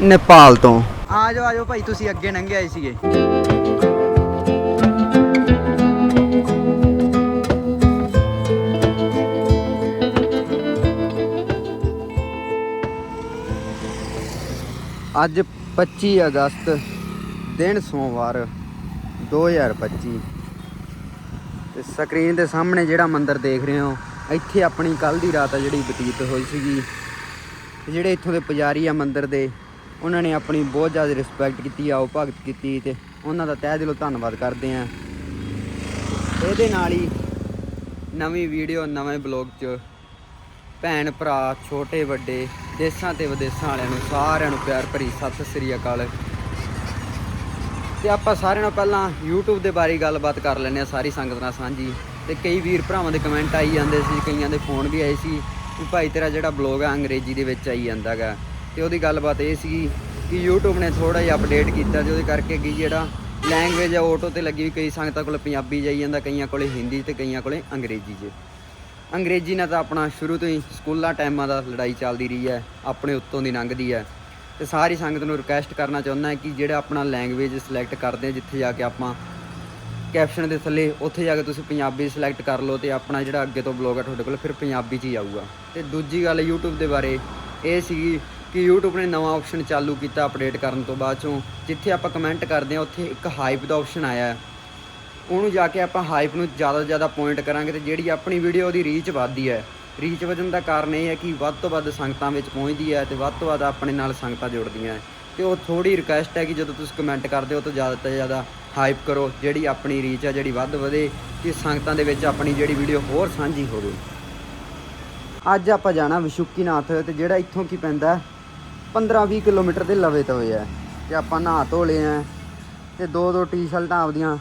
ਨੇਪਾਲ ਤੋਂ। ਆ ਜਾਓ ਆ ਜਾਓ ਭਾਈ, ਤੁਸੀਂ ਅੱਗੇ ਲੰਘੇ ਆਏ ਸੀਗੇ। ਅੱਜ 25 ਅਗਸਤ, ਦਿਨ ਸੋਮਵਾਰ 2025 ਤੇ ਸਕਰੀਨ ਦੇ ਸਾਹਮਣੇ ਜਿਹੜਾ ਮੰਦਿਰ ਦੇਖ ਰਹੇ ਹੋ, ਇੱਥੇ ਆਪਣੀ ਕੱਲ ਦੀ ਰਾਤ ਆ ਜਿਹੜੀ ਬਤੀਤ ਹੋਈ ਸੀਗੀ। ਤੇ ਜਿਹੜੇ ਇੱਥੋਂ ਦੇ ਪੁਜਾਰੀ ਆ ਮੰਦਿਰ ਦੇ ਉਹਨਾਂ ਨੇ ਆਪਣੀ ਬਹੁਤ ਜ਼ਿਆਦਾ ਰਿਸਪੈਕਟ ਕੀਤੀ, ਆਓ ਭਗਤ ਕੀਤੀ ਤੇ ਉਹਨਾਂ ਦਾ ਤਹਿ ਦਿਲੋਂ ਧੰਨਵਾਦ ਕਰਦੇ ਆ ਇਹਦੇ ਨਾਲ ਹੀ ਨਵੀਂ ਵੀਡੀਓ ਨਵੇਂ ਬਲੌਗ 'ਚ ਭੈਣ, ਭਰਾ, ਛੋਟੇ, ਵੱਡੇ, ਦੇਸ਼ਾਂ ਤੇ ਵਿਦੇਸ਼ਾਂ ਵਾਲਿਆਂ ਨੂੰ ਸਾਰਿਆਂ ਨੂੰ ਪਿਆਰ ਭਰੀ ਸਤਿ ਸ੍ਰੀ ਅਕਾਲ। ਤੇ ਆਪਾਂ ਸਾਰਿਆਂ ਨਾਲ ਪਹਿਲਾਂ YouTube ਦੇ ਬਾਰੇ ਗੱਲਬਾਤ ਕਰ ਲੈਂਦੇ ਆ ਸਾਰੀ ਸੰਗਤ ਨਾਲ ਸਾਂਝੀ। ਤੇ ਕਈ ਵੀਰ ਭਰਾਵਾਂ ਦੇ ਕਮੈਂਟ ਆਈ ਜਾਂਦੇ ਸੀ, ਕਈਆਂ ਦੇ ਫੋਨ ਵੀ ਆਏ ਸੀ ਕਿ ਭਾਈ ਤੇਰਾ ਜਿਹੜਾ ਬਲੌਗ ਆ, ਅੰਗਰੇਜ਼ੀ ਦੇ ਵਿੱਚ ਆਈ ਜਾਂਦਾਗਾ। ਤੇ ਉਹਦੀ ਗੱਲਬਾਤ ਇਹ ਸੀ ਕਿ YouTube ਨੇ ਥੋੜਾ ਜਿਹਾ ਅਪਡੇਟ ਕੀਤਾ ਤੇ ਉਹਦੇ ਕਰਕੇ ਕੀ ਜਿਹੜਾ ਲੈਂਗੁਏਜ ਆ ਆਟੋ ਤੇ ਲੱਗੀ ਵੀ ਕਈ ਸੰਗਤਾਂ ਕੋਲ ਪੰਜਾਬੀ ਜਾਈ ਜਾਂਦਾ, ਕਈਆਂ ਕੋਲੇ ਹਿੰਦੀ ਤੇ ਕਈਆਂ ਕੋਲੇ ਅੰਗਰੇਜ਼ੀ 'ਚ ਅੰਗਰੇਜ਼ੀ ਨਾਲ ਤਾਂ ਆਪਣਾ ਸ਼ੁਰੂ ਤੋਂ ਹੀ ਸਕੂਲਾਂ ਟਾਈਮਾਂ ਦਾ ਲੜਾਈ ਚੱਲਦੀ ਰਹੀ ਹੈ, ਆਪਣੇ ਉੱਤੋਂ ਦੀ ਲੰਘਦੀ ਹੈ। ਤੇ ਸਾਰੀ ਸੰਗਤ ਨੂੰ ਰਿਕੁਐਸਟ ਕਰਨਾ ਚਾਹੁੰਦਾ ਕਿ ਜਿਹੜਾ ਆਪਣਾ ਲੈਂਗੁਏਜ ਸਿਲੈਕਟ ਕਰਦੇ ਜਿੱਥੇ ਜਾ ਕੇ ਆਪਾਂ ਕੈਪਸ਼ਨ ਦੇ ਥੱਲੇ ਉੱਥੇ ਜਾ ਕੇ ਤੁਸੀਂ ਪੰਜਾਬੀ ਸਿਲੈਕਟ ਕਰ ਲਓ ਤੇ ਆਪਣਾ ਜਿਹੜਾ ਅੱਗੇ ਤੋਂ ਬਲੌਗ ਆ ਤੁਹਾਡੇ ਕੋਲ ਫਿਰ ਪੰਜਾਬੀ 'ਚ ਹੀ ਆਊਗਾ। ਤੇ ਦੂਜੀ ਗੱਲ YouTube ਦੇ ਬਾਰੇ ਇਹ ਸੀਗੀ ਕਿ YouTube ਨੇ ਨਵਾਂ ਆਪਸ਼ਨ ਚਾਲੂ ਕੀਤਾ ਅਪਡੇਟ ਕਰਨ ਤੋਂ ਬਾਅਦ ਚੋਂ, ਜਿੱਥੇ ਆਪਾਂ ਕਮੈਂਟ ਕਰਦੇ ਆ ਉੱਥੇ ਇੱਕ ਹਾਈਪ ਦਾ ਆਪਸ਼ਨ ਆਇਆ ਹੈ। ਉਹਨੂੰ ਜਾ ਕੇ ਆਪਾਂ ਹਾਈਪ ਨੂੰ ਜ਼ਿਆਦਾ ਤੋਂ ਜ਼ਿਆਦਾ ਪੁਆਇੰਟ ਕਰਾਂਗੇ ਤੇ ਜਿਹੜੀ ਆਪਣੀ ਵੀਡੀਓ ਉਹਦੀ ਰੀਚ ਵੱਧਦੀ ਹੈ। ਰੀਚ ਵਧਣ ਦਾ ਕਾਰਨ ਇਹ ਹੈ ਕਿ ਵੱਧ ਤੋਂ ਵੱਧ ਸੰਗਤਾਂ ਵਿੱਚ ਪਹੁੰਚਦੀ ਹੈ ਤੇ ਵੱਧ ਤੋਂ ਵੱਧ ਆਪਣੇ ਨਾਲ ਸੰਗਤਾਂ ਜੁੜਦੀਆਂ ਹੈ। ਤੇ ਉਹ ਥੋੜੀ ਰਿਕੁਐਸਟ ਹੈ ਕਿ ਜਦੋਂ ਤੁਸੀਂ ਕਮੈਂਟ ਕਰਦੇ ਹੋ ਤਾਂ ਜ਼ਿਆਦਾ ਤੋਂ ਜ਼ਿਆਦਾ ਹਾਈਪ ਕਰੋ, ਜਿਹੜੀ ਆਪਣੀ ਰੀਚ ਹੈ, ਜਿਹੜੀ ਵੱਧ ਵਧੇ, ਕਿ ਸੰਗਤਾਂ ਦੇ ਵਿੱਚ ਆਪਣੀ ਜਿਹੜੀ ਵੀਡੀਓ ਹੋਰ ਸਾਂਝੀ ਹੋਵੇ। ਅੱਜ ਆਪਾਂ ਜਾਣਾ ਵਿਸ਼ੁਕੀਨਾਥ ਤੇ ਜਿਹੜਾ ਇੱਥੋਂ ਕੀ ਪੈਂਦਾ 15-20 ਕਿਲੋਮੀਟਰ ਦੇ ਲਵੇ ਤਵੇ ਹੈ ਤੇ ਆਪਾਂ ਨਹਾ ਧੋ ਲਏ ਆ ਤੇ ਦੋ ਦੋ ਟੀ-ਸ਼ਰਟਾਂ ਆਪਦੀਆਂ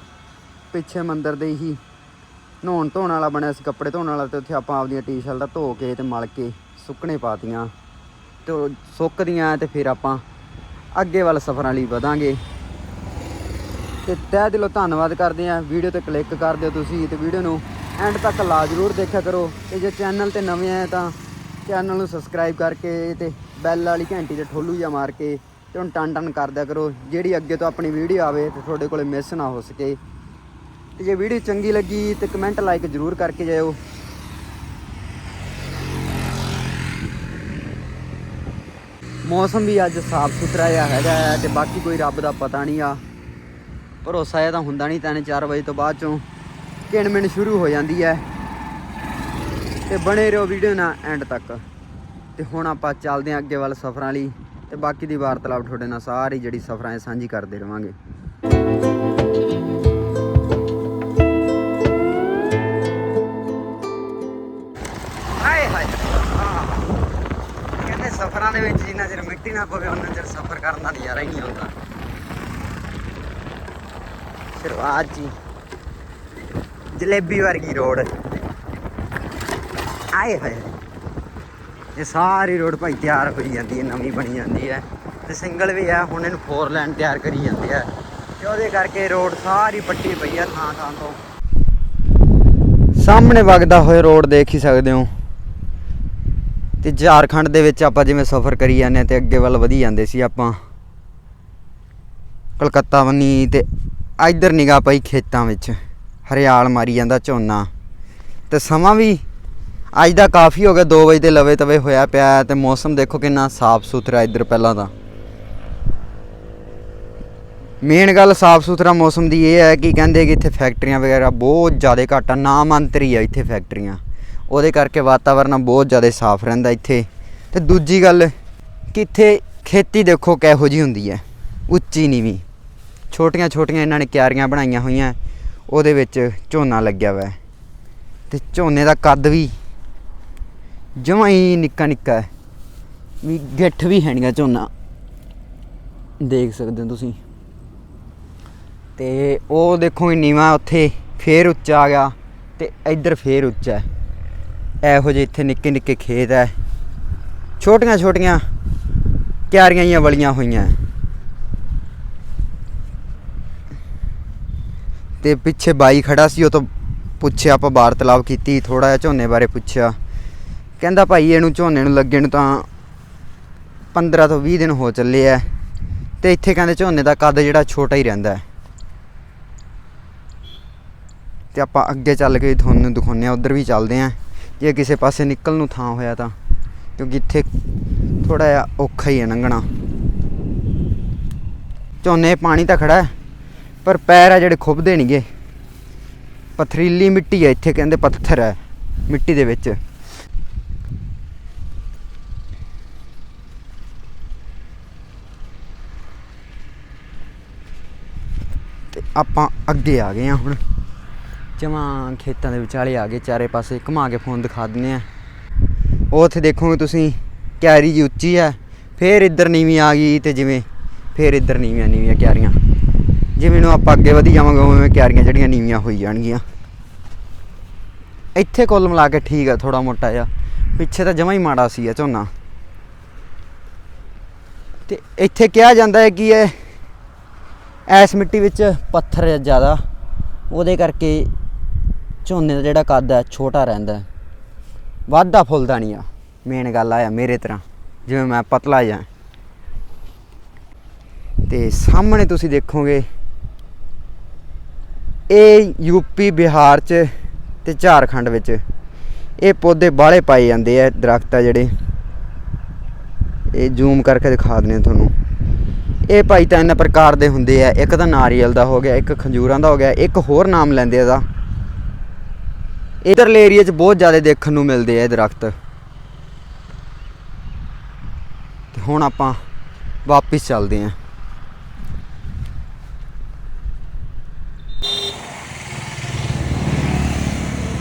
ਪਿੱਛੇ ਮੰਦਰ ਦੇ ਹੀ ਨਹਾਉਣ ਧੋਣ ਵਾਲਾ ਬਣਿਆ ਸੀ, ਕੱਪੜੇ ਧੋਣ ਵਾਲਾ ਤੇ ਉੱਥੇ ਆਪਾਂ ਆਪਦੀਆਂ ਟੀ-ਸ਼ਰਟਾਂ ਧੋ ਕੇ ਤੇ ਮਲ ਕੇ ਸੁੱਕਣੇ ਪਾਤੀਆਂ ਤੇ ਉਹ ਸੁੱਕਦੀਆਂ ਤੇ ਫਿਰ ਆਪਾਂ ਅੱਗੇ ਵੱਲ ਸਫ਼ਰਾਂ ਲਈ ਵਧਾਂਗੇ। ਤੇ ਤਹਿ ਦਿਲੋਂ ਧੰਨਵਾਦ ਕਰਦੇ ਆ। ਵੀਡੀਓ ਤੇ ਕਲਿੱਕ ਕਰ ਦਿਓ ਤੁਸੀਂ ਤੇ ਵੀਡੀਓ ਨੂੰ ਐਂਡ ਤੱਕ ਲਾ ਜ਼ਰੂਰ ਦੇਖਿਆ ਕਰੋ। ਤੇ ਜੇ ਚੈਨਲ ਤੇ ਨਵੇਂ ਆਏ ਤਾਂ ਚੈਨਲ ਨੂੰ ਸਬਸਕ੍ਰਾਈਬ ਕਰਕੇ ਤੇ ਬੈਲ ਵਾਲੀ ਘੰਟੀ ਤੇ ਠੋਲੂ ਜਾਂ ਮਾਰ ਕੇ ਤੇ ਹੁਣ ਟਨ ਟਨ ਕਰ ਦਿਆ ਕਰੋ। ਜਿਹੜੀ ਅੱਗੇ ਤੋਂ ਆਪਣੀ ਵੀਡੀਓ ਆਵੇ ਤੇ ਤੁਹਾਡੇ ਕੋਲੇ ਮਿਸ ਨਾ ਹੋ ਸਕੇ। ਤੇ ਜੇ ਵੀਡੀਓ ਚੰਗੀ ਲੱਗੀ ਤੇ ਕਮੈਂਟ ਲਾਈਕ ਜ਼ਰੂਰ ਕਰਕੇ ਜਾਇਓ। ਮੌਸਮ ਵੀ ਅੱਜ ਸਾਫ਼ ਸੁਥਰਾ ਜਿਹਾ ਹੈਗਾ ਹੈ ਤੇ ਬਾਕੀ ਕੋਈ ਰੱਬ ਦਾ ਪਤਾ ਨਹੀਂ ਆ। ਭਰੋਸਾ ਇਹ ਤਾਂ ਹੁੰਦਾ ਨਹੀਂ ਤਿੰਨ 4 ਵਜੇ ਤੋਂ ਬਾਅਦ ਚੋਂ ਕਿਣਮਿਣ ਸ਼ੁਰੂ ਹੋ ਜਾਂਦੀ ਹੈ। ਤੇ ਬਣੇ ਰਹੋ ਵੀਡੀਓ ਨਾਲ ਐਂਡ ਤੱਕ। ਤੇ ਹੁਣ ਆਪਾਂ ਚੱਲਦੇ ਹਾਂ ਅੱਗੇ ਵੱਲ ਸਫ਼ਰਾਂ ਲਈ ਤੇ ਬਾਕੀ ਦੀ ਵਾਰਤਾਲਾਪ ਤੁਹਾਡੇ ਨਾਲ ਸਾਰੀ ਜਿਹੜੀ ਸਫ਼ਰਾਂ ਹੈ ਸਾਂਝੀ ਕਰਦੇ ਰਵਾਂਗੇ। ਹਾਏ ਹਾਏ ਕਹਿੰਦੇ ਸਫ਼ਰਾਂ ਦੇ ਵਿੱਚ ਜਿੰਨਾ ਚਿਰ ਮਿੱਟੀ ਨਾ ਪਵੇ ਉਹਨਾਂ ਚਿਰ ਸਫ਼ਰ ਕਰਨ ਦਾ ਨਜ਼ਾਰਾ ਹੀ ਨਹੀਂ ਆਉਂਦਾ। ਸ਼ੁਰੂਆਤ ਜੀ। ਜਲੇਬੀ ਵਰਗੀ ਰੋਡ। ਆਏ ਹੋਏ। ਇਹ ਸਾਰੀ ਰੋਡ ਭਾਈ ਤਿਆਰ ਹੋਈ ਜਾਂਦੀ ਹੈ, ਨਵੀਂ ਬਣੀ ਜਾਂਦੀ ਹੈ। ਤੇ ਸਿੰਗਲ ਵੀ ਆ ਹੁਣ ਇਹਨੂੰ ਫੋਰ ਲਾਈਨ ਤਿਆਰ ਕਰੀ ਜਾਂਦੇ ਆ ਤੇ ਉਹਦੇ ਕਰਕੇ ਰੋਡ ਸਾਰੀ ਪੱਟੀ ਪਈ ਆ ਥਾਂ ਥਾਂ ਤੋਂ। ਸਾਹਮਣੇ ਵਗਦਾ ਹੋਇਆ ਰੋਡ ਦੇਖ ਹੀ ਸਕਦੇ ਹੋ। ਤੇ ਝਾਰਖੰਡ ਦੇ ਵਿੱਚ ਆਪਾਂ ਜਿਵੇਂ ਸਫ਼ਰ ਕਰੀ ਜਾਂਦੇ ਹਾਂ ਤੇ ਅੱਗੇ ਵੱਲ ਵਧੀ ਜਾਂਦੇ ਸੀ ਆਪਾਂ। ਕਲਕੱਤਾ ਵੰਨੀ ਤੇ ਇੱਧਰ ਨਿਗਾਹ ਪਈ ਖੇਤਾਂ ਵਿੱਚ। ਹਰਿਆਲ ਮਾਰੀ ਜਾਂਦਾ ਝੋਨਾ। ਤੇ ਸਮਾਂ ਵੀ ਅੱਜ ਦਾ ਕਾਫੀ ਹੋ ਗਿਆ 2 ਵਜੇ ਦੇ ਲਵੇ ਤਵੇ ਹੋਇਆ ਪਿਆ ਹੈ ਤੇ ਮੌਸਮ ਦੇਖੋ ਕਿੰਨਾ ਸਾਫ਼ ਸੁਥਰਾ ਇੱਧਰ ਪਹਿਲਾਂ ਤਾਂ। ਮੇਨ ਗੱਲ ਸਾਫ਼ ਸੁਥਰਾ ਮੌਸਮ ਦੀ ਇਹ ਹੈ ਕਿ ਕਹਿੰਦੇ ਕਿ ਇੱਥੇ ਫੈਕਟਰੀਆਂ ਵਗੈਰਾ ਬਹੁਤ ਜ਼ਿਆਦਾ ਘੱਟ ਆ, ਨਾਮੰਤਰੀ ਆ ਇੱਥੇ ਫੈਕਟਰੀਆਂ ਉਹਦੇ ਕਰਕੇ ਵਾਤਾਵਰਨ ਬਹੁਤ ਜ਼ਿਆਦਾ ਸਾਫ਼ ਰਹਿੰਦਾ ਇੱਥੇ। ਤੇ ਦੂਜੀ ਗੱਲ ਕਿ ਇੱਥੇ ਖੇਤੀ ਦੇਖੋ ਕਿਹੋ ਜੀ ਹੁੰਦੀ ਹੈ, ਉੱਚੀ ਨੀਵੀਂ। ਛੋਟੀਆਂ ਛੋਟੀਆਂ ਇਹਨਾਂ ਨੇ ਕਿਆਰੀਆਂ ਬਣਾਈਆਂ ਹੋਈਆਂ, ਉਹਦੇ ਵਿੱਚ ਝੋਨਾ ਲੱਗਿਆ ਹੋਇਆ। ਹੈ ਤੇ ਝੋਨੇ ਦਾ ਕੱਦ ਵੀ ਜਮਾਂ ਹੀ ਨਿੱਕਾ ਨਿੱਕਾ ਹੈ। ਵੀ ਗਿੱਠ ਵੀ ਹੈਣੀਗਾ ਝੋਨਾ। ਦੇਖ ਸਕਦੇ ਹੋ ਤੁਸੀਂ। ਤੇ ਉਹ ਦੇਖੋ ਨੀਵਾ ਉੱਥੇ ਫੇਰ ਉੱਚਾ ਆ ਗਿਆ ਤੇ ਇੱਧਰ ਫੇਰ ਉੱਚਾ ਹੈ। ਇਹੋ ਜਿਹੇ ਇੱਥੇ ਨਿੱਕੇ ਨਿੱਕੇ ਖੇਤ ਹੈ। ਛੋਟੀਆਂ ਛੋਟੀਆਂ ਕਿਆਰੀਆਂ ਹੀ ਵਲੀਆਂ ਹੋਈਆਂ ਤੇ ਪਿੱਛੇ ਬਾਈ ਖੜਾ ਸੀ, ਉਹ ਤੋਂ ਪੁੱਛਿਆ ਆਪਾਂ ਵਾਰਤਾਲਾਪ ਕੀਤੀ ਥੋੜਾ ਜਿਹਾ ਝੋਨੇ ਬਾਰੇ ਪੁੱਛਿਆ। ਕਹਿੰਦਾ ਭਾਈ ਇਹਨੂੰ ਝੋਨੇ ਨੂੰ ਲੱਗੇ ਨੂੰ ਤਾਂ 15 ਤੋਂ 20 ਦਿਨ ਹੋ ਚੱਲੇ ਆ ਤੇ ਇੱਥੇ ਕਹਿੰਦੇ ਝੋਨੇ ਦਾ ਕੱਦ ਜਿਹੜਾ ਛੋਟਾ ਹੀ ਰਹਿੰਦਾ ਹੈ ਤੇ ਆਪਾਂ ਅੱਗੇ ਚੱਲ ਕੇ ਤੁਹਾਨੂੰ ਦਿਖਾਉਂਦੇ ਆ, ਉਧਰ ਵੀ ਚੱਲਦੇ ਆ। ਜੇ ਕਿਸੇ ਪਾਸੇ ਨਿਕਲ ਨੂੰ ਥਾਂ ਹੋਇਆ ਤਾਂ, ਕਿਉਂਕਿ ਇੱਥੇ ਥੋੜਾ ਜਿਹਾ ਔਖਾ ਹੀ ਹੈ ਲੰਘਣਾ। ਝੋਨੇ ਪਾਣੀ ਤਾਂ ਖੜਾ ਹੈ ਪਰ ਪੈਰ ਆ ਜਿਹੜੇ ਖੁੱਬਦੇ ਨਹੀਂਗੇ ਪਥਰੀਲੀ ਮਿੱਟੀ ਹੈ ਇੱਥੇ ਕਹਿੰਦੇ ਪੱਥਰ ਹੈ ਮਿੱਟੀ ਦੇ ਵਿੱਚ ਤੇ ਆਪਾਂ ਅੱਗੇ ਆ ਗਏ ਆ ਹੁਣ। ਜਮਾਂ ਖੇਤਾਂ ਦੇ ਵਿਚਾਲੇ ਆ ਗਏ, ਚਾਰੇ ਪਾਸੇ ਘੁਮਾ ਕੇ ਫੋਨ ਦਿਖਾ ਦਿੰਨੇ ਆ ਉਹ ਉੱਥੇ ਦੇਖੋਗੇ ਤੁਸੀਂ ਕਿਆਰੀ ਜੀ ਉੱਚੀ ਹੈ। ਫੇਰ ਇੱਧਰ ਨੀਵੀਂ ਆ ਗਈ ਤੇ ਜਿਵੇਂ, ਫੇਰ ਇੱਧਰ ਨੀਵੀਆਂ ਨੀਵੀਆਂ ਕਿਆਰੀਆਂ ਜਿਵੇਂ ਨੂੰ ਆਪਾਂ ਅੱਗੇ ਵਧੀ ਜਾਵਾਂਗੇ, ਉਵੇਂ ਕਿਆਰੀਆਂ ਜਿਹੜੀਆਂ ਨੀਵੀਆਂ ਹੋਈ ਜਾਣਗੀਆਂ। ਇੱਥੇ ਕੁੱਲ ਮਿਲਾ ਕੇ ਠੀਕ ਆ ਥੋੜਾ ਮੋਟਾ ਜਿਹਾ। ਪਿੱਛੇ ਤਾਂ ਜਮਾਂ ਹੀ ਮਾੜਾ ਸੀ ਆ ਝੋਨਾ। ਤੇ ਇੱਥੇ ਕਿਹਾ ਜਾਂਦਾ ਹੈ ਕਿ ਇਹ ਐਸ ਮਿੱਟੀ ਵਿੱਚ ਪੱਥਰ ਹੈ ਜ਼ਿਆਦਾ, ਉਹਦੇ ਕਰਕੇ ਝੋਨੇ ਦਾ ਜਿਹੜਾ ਕੱਦ ਹੈ, ਛੋਟਾ ਰਹਿੰਦਾ ਵਾਧਾ ਫੁੱਲਦਾ ਨਹੀਂ ਆ ਮੇਨ ਗੱਲ ਆ ਮੇਰੇ ਤਰ੍ਹਾਂ, ਜਿਵੇਂ ਮੈਂ ਪਤਲਾ ਜਾਂ ਤੇ ਸਾਹਮਣੇ ਤੁਸੀਂ ਦੇਖੋਗੇ, ਇਹ ਯੂਪੀ ਬਿਹਾਰ ਚ ਤੇ ਝਾਰਖੰਡ ਵਿੱਚ, ਇਹ ਪੌਦੇ ਬਾਹਲੇ ਪਾਏ ਜਾਂਦੇ ਆ ਦਰਖਤ ਆ ਜਿਹੜੇ। ਇਹ ਜ਼ੂਮ ਕਰਕੇ ਦਿਖਾ ਦਿੰਦੇ ਆ ਤੁਹਾਨੂੰ। ਇਹ ਭਾਈ ਤਿੰਨ ਪ੍ਰਕਾਰ ਦੇ ਹੁੰਦੇ ਆ। ਇੱਕ ਤਾਂ ਨਾਰੀਅਲ ਦਾ ਹੋ ਗਿਆ, ਇੱਕ ਖਜੂਰਾਂ ਦਾ ਹੋ ਗਿਆ, ਇੱਕ ਹੋਰ ਨਾਮ ਲੈਂਦੇ ਇਹਦਾ। ਇਧਰਲੇ ਏਰੀਆ 'ਚ ਬਹੁਤ ਜ਼ਿਆਦਾ ਦੇਖਣ ਨੂੰ ਮਿਲਦੇ ਆ ਦਰਖਤ। ਤੇ ਹੁਣ ਆਪਾਂ ਵਾਪਸ ਚੱਲਦੇ ਆਂ।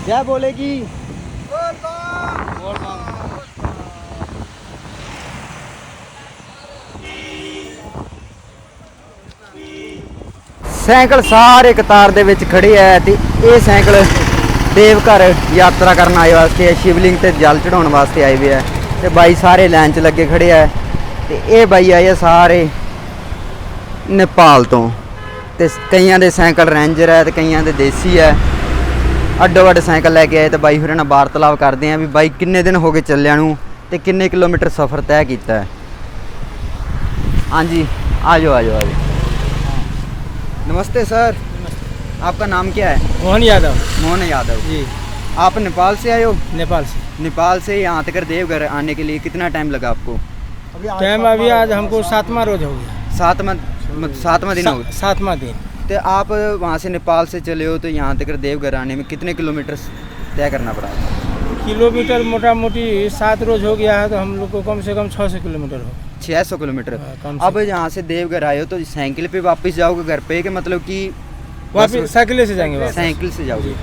ਜੈ ਬੋਲੇਗੀ। ਬੋਲ ਬੋਲ ਬੋਲ ਸਾਈਕਲ ਸਾਰੇ ਕਤਾਰ ਦੇ ਵਿੱਚ ਖੜੇ ਆ ਤੇ ਇਹ ਸਾਈਕਲ ਦੇਵਘਰ ਯਾਤਰਾ ਕਰਨ ਆਏ ਵਾਸਤੇ ਆ, ਸ਼ਿਵਲਿੰਗ ਤੇ ਜਲ ਚੜਾਉਣ ਵਾਸਤੇ ਆਏ ਵੇ ਆ। ਤੇ ਬਾਈ ਸਾਰੇ ਲਾਈਨ 'ਚ ਲੱਗੇ ਖੜੇ ਆ। ਤੇ ਇਹ ਬਾਈ ਆਏ ਆ ਸਾਰੇ ਨੇਪਾਲ ਤੋਂ। ਤੇ ਕਈਆਂ ਦੇ ਸਾਈਕਲ ਰੇਂਜਰ ਹੈ ਤੇ ਕਈਆਂ ਦੇ ਦੇਸੀ ਹੈ ਅੱਡੋ ਅੱਡ ਸਾਈਕਲ ਲੈ ਕੇ ਆਏ ਤੇ ਬਾਈ ਹੋਰਾਂ ਨਾਲ ਵਾਰਤਾਲਾਪ ਕਰਦੇ ਆਂ ਵੀ ਬਾਈ ਕਿੰਨੇ ਦਿਨ ਹੋ ਗਏ ਚੱਲਿਆਂ ਨੂੰ ਤੇ ਕਿੰਨੇ ਕਿਲੋਮੀਟਰ ਸਫ਼ਰ ਤੈਅ ਕੀਤਾ। ਹੈ ਹਾਂਜੀ ਆ ਜਾਓ ਆ नमस्ते सर। नमस्ते। आपका नाम क्या है? मोहन यादव। मोहन यादव। जी। आप नेपाल से आए हो? नेपाल से। नेपाल से यहाँ तक देवघर आने के लिए कितना टाइम लगा आपको? टाइम अभी आज हमको सातवा रोज हो गया। सातवा मतलब सातवा दिन हो गया। सातवा दिन। तो आप वहाँ से नेपाल से चले हो तो यहाँ तक देवघर आने में कितने किलोमीटर तय करना पड़ा? किलोमीटर मोटा मोटी सात रोज हो गया है तो हम लोग को कम से कम छः सौ किलोमीटर हो छः सौ किलोमीटर। हाँ, अब यहाँ से देवघर आए हो तो साइकिल पे वापस जाओगे घर पे कि मतलब कि वापिस साइकिल से जाएँगे साइकिल से जाओगे?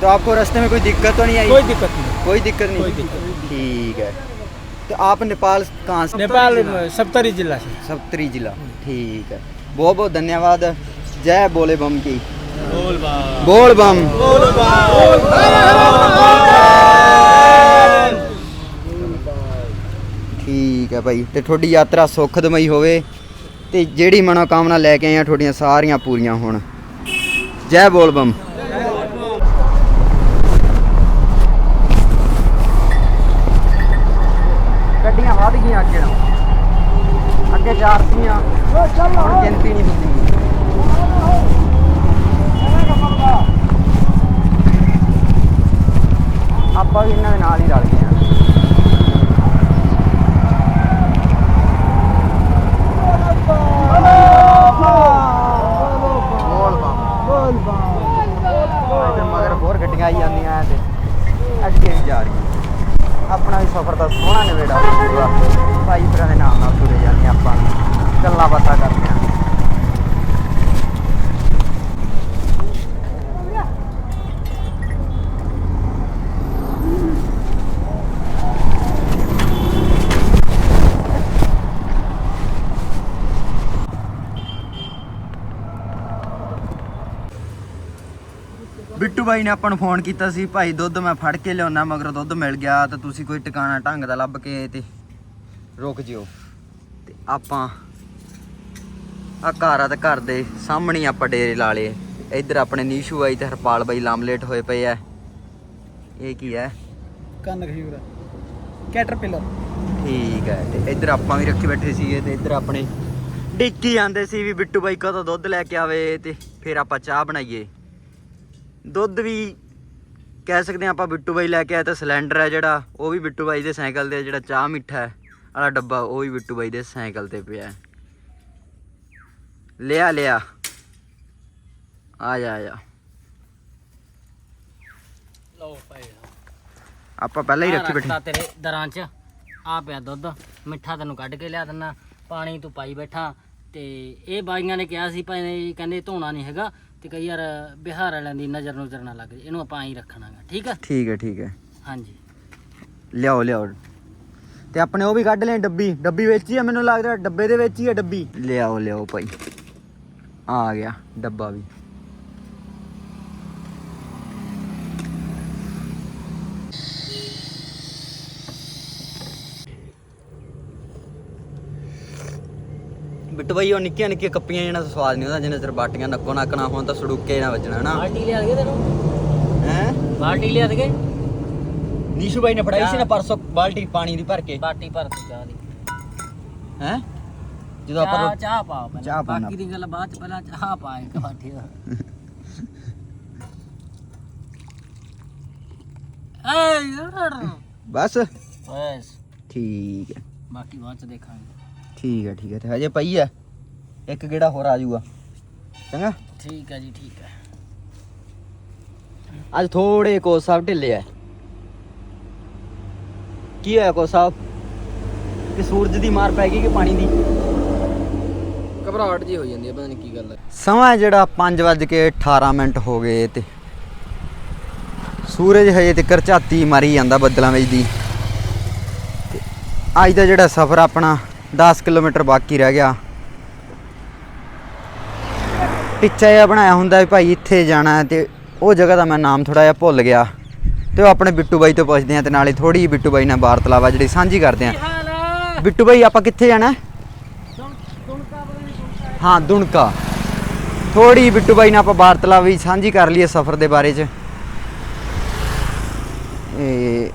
तो आपको रास्ते में कोई दिक्कत तो नहीं आई? कोई दिक्कत नहीं। कोई दिक्कत नहीं? कोई दिक्कत नहीं। ठीक है। तो आप नेपाल कहाँ से? नेपाल सप्तरी जिला से। सप्तरी जिला। ठीक है। बहुत बहुत धन्यवाद। जय बोले बम की। बोल बम। बोल बम। ਠੀਕ ਹੈ ਭਾਈ। ਤੇ ਤੁਹਾਡੀ ਯਾਤਰਾ ਸੁਖਦਮਈ ਹੋਵੇ ਤੇ ਜਿਹੜੀ ਮਨੋਕਾਮਨਾ ਲੈ ਕੇ ਆਏ ਆਈਆਂ ਤੁਹਾਡੀਆਂ ਸਾਰੀਆਂ ਪੂਰੀਆਂ ਹੋਣ। ਜੈ ਬੋਲ ਬਮ। ਗੱਡੀਆਂ ਵੱਧ ਗਈਆਂ ਅੱਗੇ ਨਾਲੋਂ। ਅੱਗੇ ਜਾ ਰਹੀਆਂ। ਹੁਣ ਗਿਣਤੀ ਨਹੀਂ ਹੁੰਦੀ। ਆਪਾਂ ਵੀ ਇਹਨਾਂ ਦੇ ਨਾਲ ਹੀ ਰਲ ਗਏ। ਬਮ ਬੋਲ ਮਗਰ ਹੋਰ ਗੱਡੀਆਂ ਆਈ ਜਾਂਦੀਆਂ ਐ ਤੇ ਅੱਗੇ ਵੀ ਜਾ ਰਹੀਆਂ। ਆਪਣਾ ਵੀ ਸਫ਼ਰ ਦਾ ਸੋਹਣਾ ਨਵੇੜਾ ਹੋ ਭਾਈ ਭਰਾ ਦੇ ਨਾਮ ਨਾਲ ਤੁਰੇ ਜਾਂਦੇ ਆਪਾਂ ਗੱਲਾਂ ਬਾਤਾਂ ਕਰਦੇ ਆਂ ਬਿੱਟੂ ਬਾਈ ਨੇ ਆਪਾਂ ਨੂੰ ਫੋਨ ਕੀਤਾ ਸੀ ਭਾਈ ਦੁੱਧ ਮੈਂ ਫੜ ਕੇ ਲਿਆਉਣਾ ਮਗਰ ਦੁੱਧ ਮਿਲ ਗਿਆ ਤਾਂ ਤੁਸੀਂ ਕੋਈ ਟਿਕਾਣਾ ਢੰਗ ਦਾ ਲੱਭ ਕੇ ਤੇ ਰੁਕ ਜਿਓ। ਤੇ ਆਪਾਂ ਆ ਘਰ ਆ ਤੇ ਘਰ ਦੇ ਸਾਹਮਣੇ ਆਪਾਂ ਡੇਰੇ ਲਾ ਲਏ। ਇੱਧਰ ਆਪਣੇ ਨੀਸ਼ੂ ਬਾਈ ਤੇ ਹਰਪਾਲ ਬਾਈ ਲਾਮਲੇਟ ਹੋਏ ਪਏ ਆ। ਇਹ ਕੀ ਹੈ ਕੰਨ ਖਜੂਰਾ ਕੈਟਰਪਿਲਰ ਠੀਕ ਹੈ ਤੇ ਇੱਧਰ ਆਪਾਂ ਵੀ ਰੱਖੀ ਬੈਠੇ ਸੀਗੇ ਤੇ ਇੱਧਰ ਆਪਣੇ ਡਿੱਕੀ ਜਾਂਦੇ ਸੀ ਵੀ ਬਿੱਟੂ ਬਾਈ ਕਦੋਂ ਦੁੱਧ ਲੈ ਕੇ ਆਵੇ ਤੇ ਫਿਰ ਆਪਾਂ ਚਾਹ ਬਣਾਈਏ। ਦੁੱਧ ਵੀ ਕਹਿ ਸਕਦੇ ਹਾਂ ਆਪਾਂ ਬਿੱਟੂ ਬਾਈ ਲੈ ਕੇ ਆਇਆ ਤਾਂ ਸਿਲੰਡਰ ਹੈ ਜਿਹੜਾ ਉਹ ਵੀ ਬਿੱਟੂ ਬਾਈ ਦੇ ਸਾਈਕਲ ਤੇ ਜਿਹੜਾ ਚਾਹ ਮਿੱਠਾ ਵਾਲਾ ਡੱਬਾ ਉਹ ਵੀ ਬਿੱਟੂ ਬਾਈ ਦੇ ਸਾਈਕਲ ਤੇ ਪਿਆ। ਹੈ। ਲਿਆ ਲਿਆ। ਆ ਜਾ ਆ ਜਾ। ਲਓ ਭਾਈ। ਆਪਾਂ ਪਹਿਲਾਂ ਹੀ ਰੱਖੀ ਬੈਠੇ। ਤੇਰੇ ਦਰਾਂ 'ਚ। ਆ ਪਿਆ ਦੁੱਧ। ਮਿੱਠਾ ਤੈਨੂੰ ਕੱਢ ਕੇ ਲਿਆ ਦਿੰਨਾ। ਪਾਣੀ ਤੂੰ ਪਾਈ ਬੈਠਾ। ਤੇ ਇਹ ਬਾਈਆਂ ਨੇ ਕਿਹਾ ਸੀ ਭਾਈ ਕਹਿੰਦੇ ਧੋਣਾ ਨਹੀਂ ਹੈਗਾ ਤੇ ਕਈ ਯਾਰ ਬਿਹਾਰ ਵਾਲਿਆਂ ਦੀ ਨਜ਼ਰ ਨੁਜ਼ਰ ਨਾ ਲੱਗ ਜੇ ਇਹਨੂੰ ਆਪਾਂ ਹੀ ਰੱਖਣਾਗਾ ਠੀਕ ਆ? ਠੀਕ ਹੈ ਠੀਕ ਹੈ। ਹਾਂਜੀ। ਲਿਆਓ ਲਿਆਓ। ਤੇ ਆਪਣੇ ਉਹ ਵੀ ਕੱਢ ਲੈ ਡੱਬੀ। ਡੱਬੀ ਵਿੱਚ ਹੀ ਆ ਮੈਨੂੰ ਲੱਗਦਾ ਡੱਬੇ ਦੇ ਵਿੱਚ ਹੀ ਆ ਡੱਬੀ। ਲਿਆਓ ਲਿਆਓ ਭਾਈ। ਆ ਗਿਆ ਡੱਬਾ ਵੀ। ਬਿੱਟੂ ਉਹ ਨਿੱਕੀਆਂ ਨਿੱਕੀਆਂ ਕੱਪੀਆਂ ਜਿਹਨਾਂ ਦਾ ਸਵਾਦ ਨਹੀਂ ਉਹਦਾ ਜਿੰਨੇ ਚਿਰ ਬਾਟੀਆਂ ਨੱਕੋ ਨੱਕ ਨਾ ਹੋਣ ਤਾਂ ਸੜੂਕੇ ਨਾ ਵੱਜਣਾ ਨਾ। ਬਾਲਟੀ ਲਿਆ ਦਗੇ ਤੈਨੂੰ? ਹੈ? ਬਾਲਟੀ ਲਿਆ ਦਗੇ ਨੀਸ਼ੂ ਭਾਈ ਨੇ ਫੜਾਈ ਸੀ ਨਾ ਪਰਸੋਂ ਬਾਲਟੀ ਪਾਣੀ ਦੀ ਭਰ ਕੇ। ਬਾਟੀ ਭਰ ਤੂੰ ਚਾਹ ਦੀ। ਹੈ? ਜਦੋਂ ਆਪਾਂ ਚਾਹ ਰੋ- ਚਾਹ ਪਾ ਪਹਿਲਾਂ। ਚਾਹ ਪਾਉਣਾ। ਬਾਕੀ ਦੀ ਗੱਲ ਬਾਅਦ ਚ ਪਹਿਲਾਂ ਚਾਹ ਪਾ ਇੱਕ ਬਾਟੀ ਦਾ ਏ ਯਾਰ ਬਸ। ਬਸ। ਠੀਕ ਹੈ। ਬਾਕੀ ਬਾਅਦ ਚ ਦੇਖਾਂਗੇ। ਠੀਕ ਹੈ ਠੀਕ ਹੈ ਤੇ ਹਜੇ ਪਈ ਹੈ ਇੱਕ ਗੇੜਾ ਹੋਰ ਆ ਜਾਊਗਾ। ਚੰਗਾ? ਠੀਕ ਹੈ ਜੀ ਠੀਕ ਹੈ ਅੱਜ ਥੋੜੇ ਕੋ ਸਾਹਿਬ ਢਿੱਲੇ ਆ। ਕੀ ਹੋਇਆ ਕੋ ਸਾਹਿਬ? ਕਿ ਸੂਰਜ ਦੀ ਮਾਰ ਪੈ ਗਈ ਕਿ ਪਾਣੀ ਦੀ? ਘਬਰਾਹਟ ਜੀ ਹੋ ਜਾਂਦੀ ਹੈ ਪਤਾ ਨਹੀਂ ਕੀ ਗੱਲ ਹੈ ਸਮਾਂ ਜਿਹੜਾ 5:18 ਮਿੰਟ ਹੋ ਗਏ ਤੇ ਸੂਰਜ ਹਜੇ ਤੱਕ ਝਾਤੀ ਮਾਰੀ ਜਾਂਦਾ ਬੱਦਲਾਂ ਵਿੱਚ ਦੀ। ਅੱਜ ਦਾ ਜਿਹੜਾ ਸਫ਼ਰ ਆਪਣਾ 10 ਕਿਲੋਮੀਟਰ ਬਾਕੀ ਰਹਿ ਗਿਆ। ਟਿੱਚਾ ਜਿਹਾ ਬਣਾਇਆ ਹੁੰਦਾ ਵੀ ਭਾਈ ਇੱਥੇ ਜਾਣਾ ਹੈ ਤੇ ਉਹ ਜਗ੍ਹਾ ਦਾ ਮੈਂ ਨਾਮ ਥੋੜਾ ਜਿਹਾ ਭੁੱਲ ਗਿਆ। ਤੇ ਉਹ ਆਪਣੇ ਬਿੱਟੂ ਬਾਈ ਤੋਂ ਪੁੱਛਦੇ ਆ ਤੇ ਨਾਲੇ ਥੋੜੀ ਜਿਹੀ ਬਿੱਟੂ ਬਾਈ ਨਾਲ ਵਾਰਤਾਲਾਪ ਆ ਜਿਹੜੀ ਸਾਂਝੀ ਕਰਦੇ ਆ? ਬਿੱਟੂ ਬਾਈ ਆਪਾਂ ਕਿੱਥੇ ਜਾਣਾ ਹੈ? ਹਾਂ। ਦੁਣਕਾ ਥੋੜੀ ਬਿੱਟੂ ਬਾਈ ਨਾਲ ਆਪਾਂ ਵਾਰਤਾਲਾਪ ਵੀ ਸਾਂਝੀ ਕਰ ਲਈਏ ਸਫ਼ਰ ਦੇ ਬਾਰੇ ਚ। ਇਹ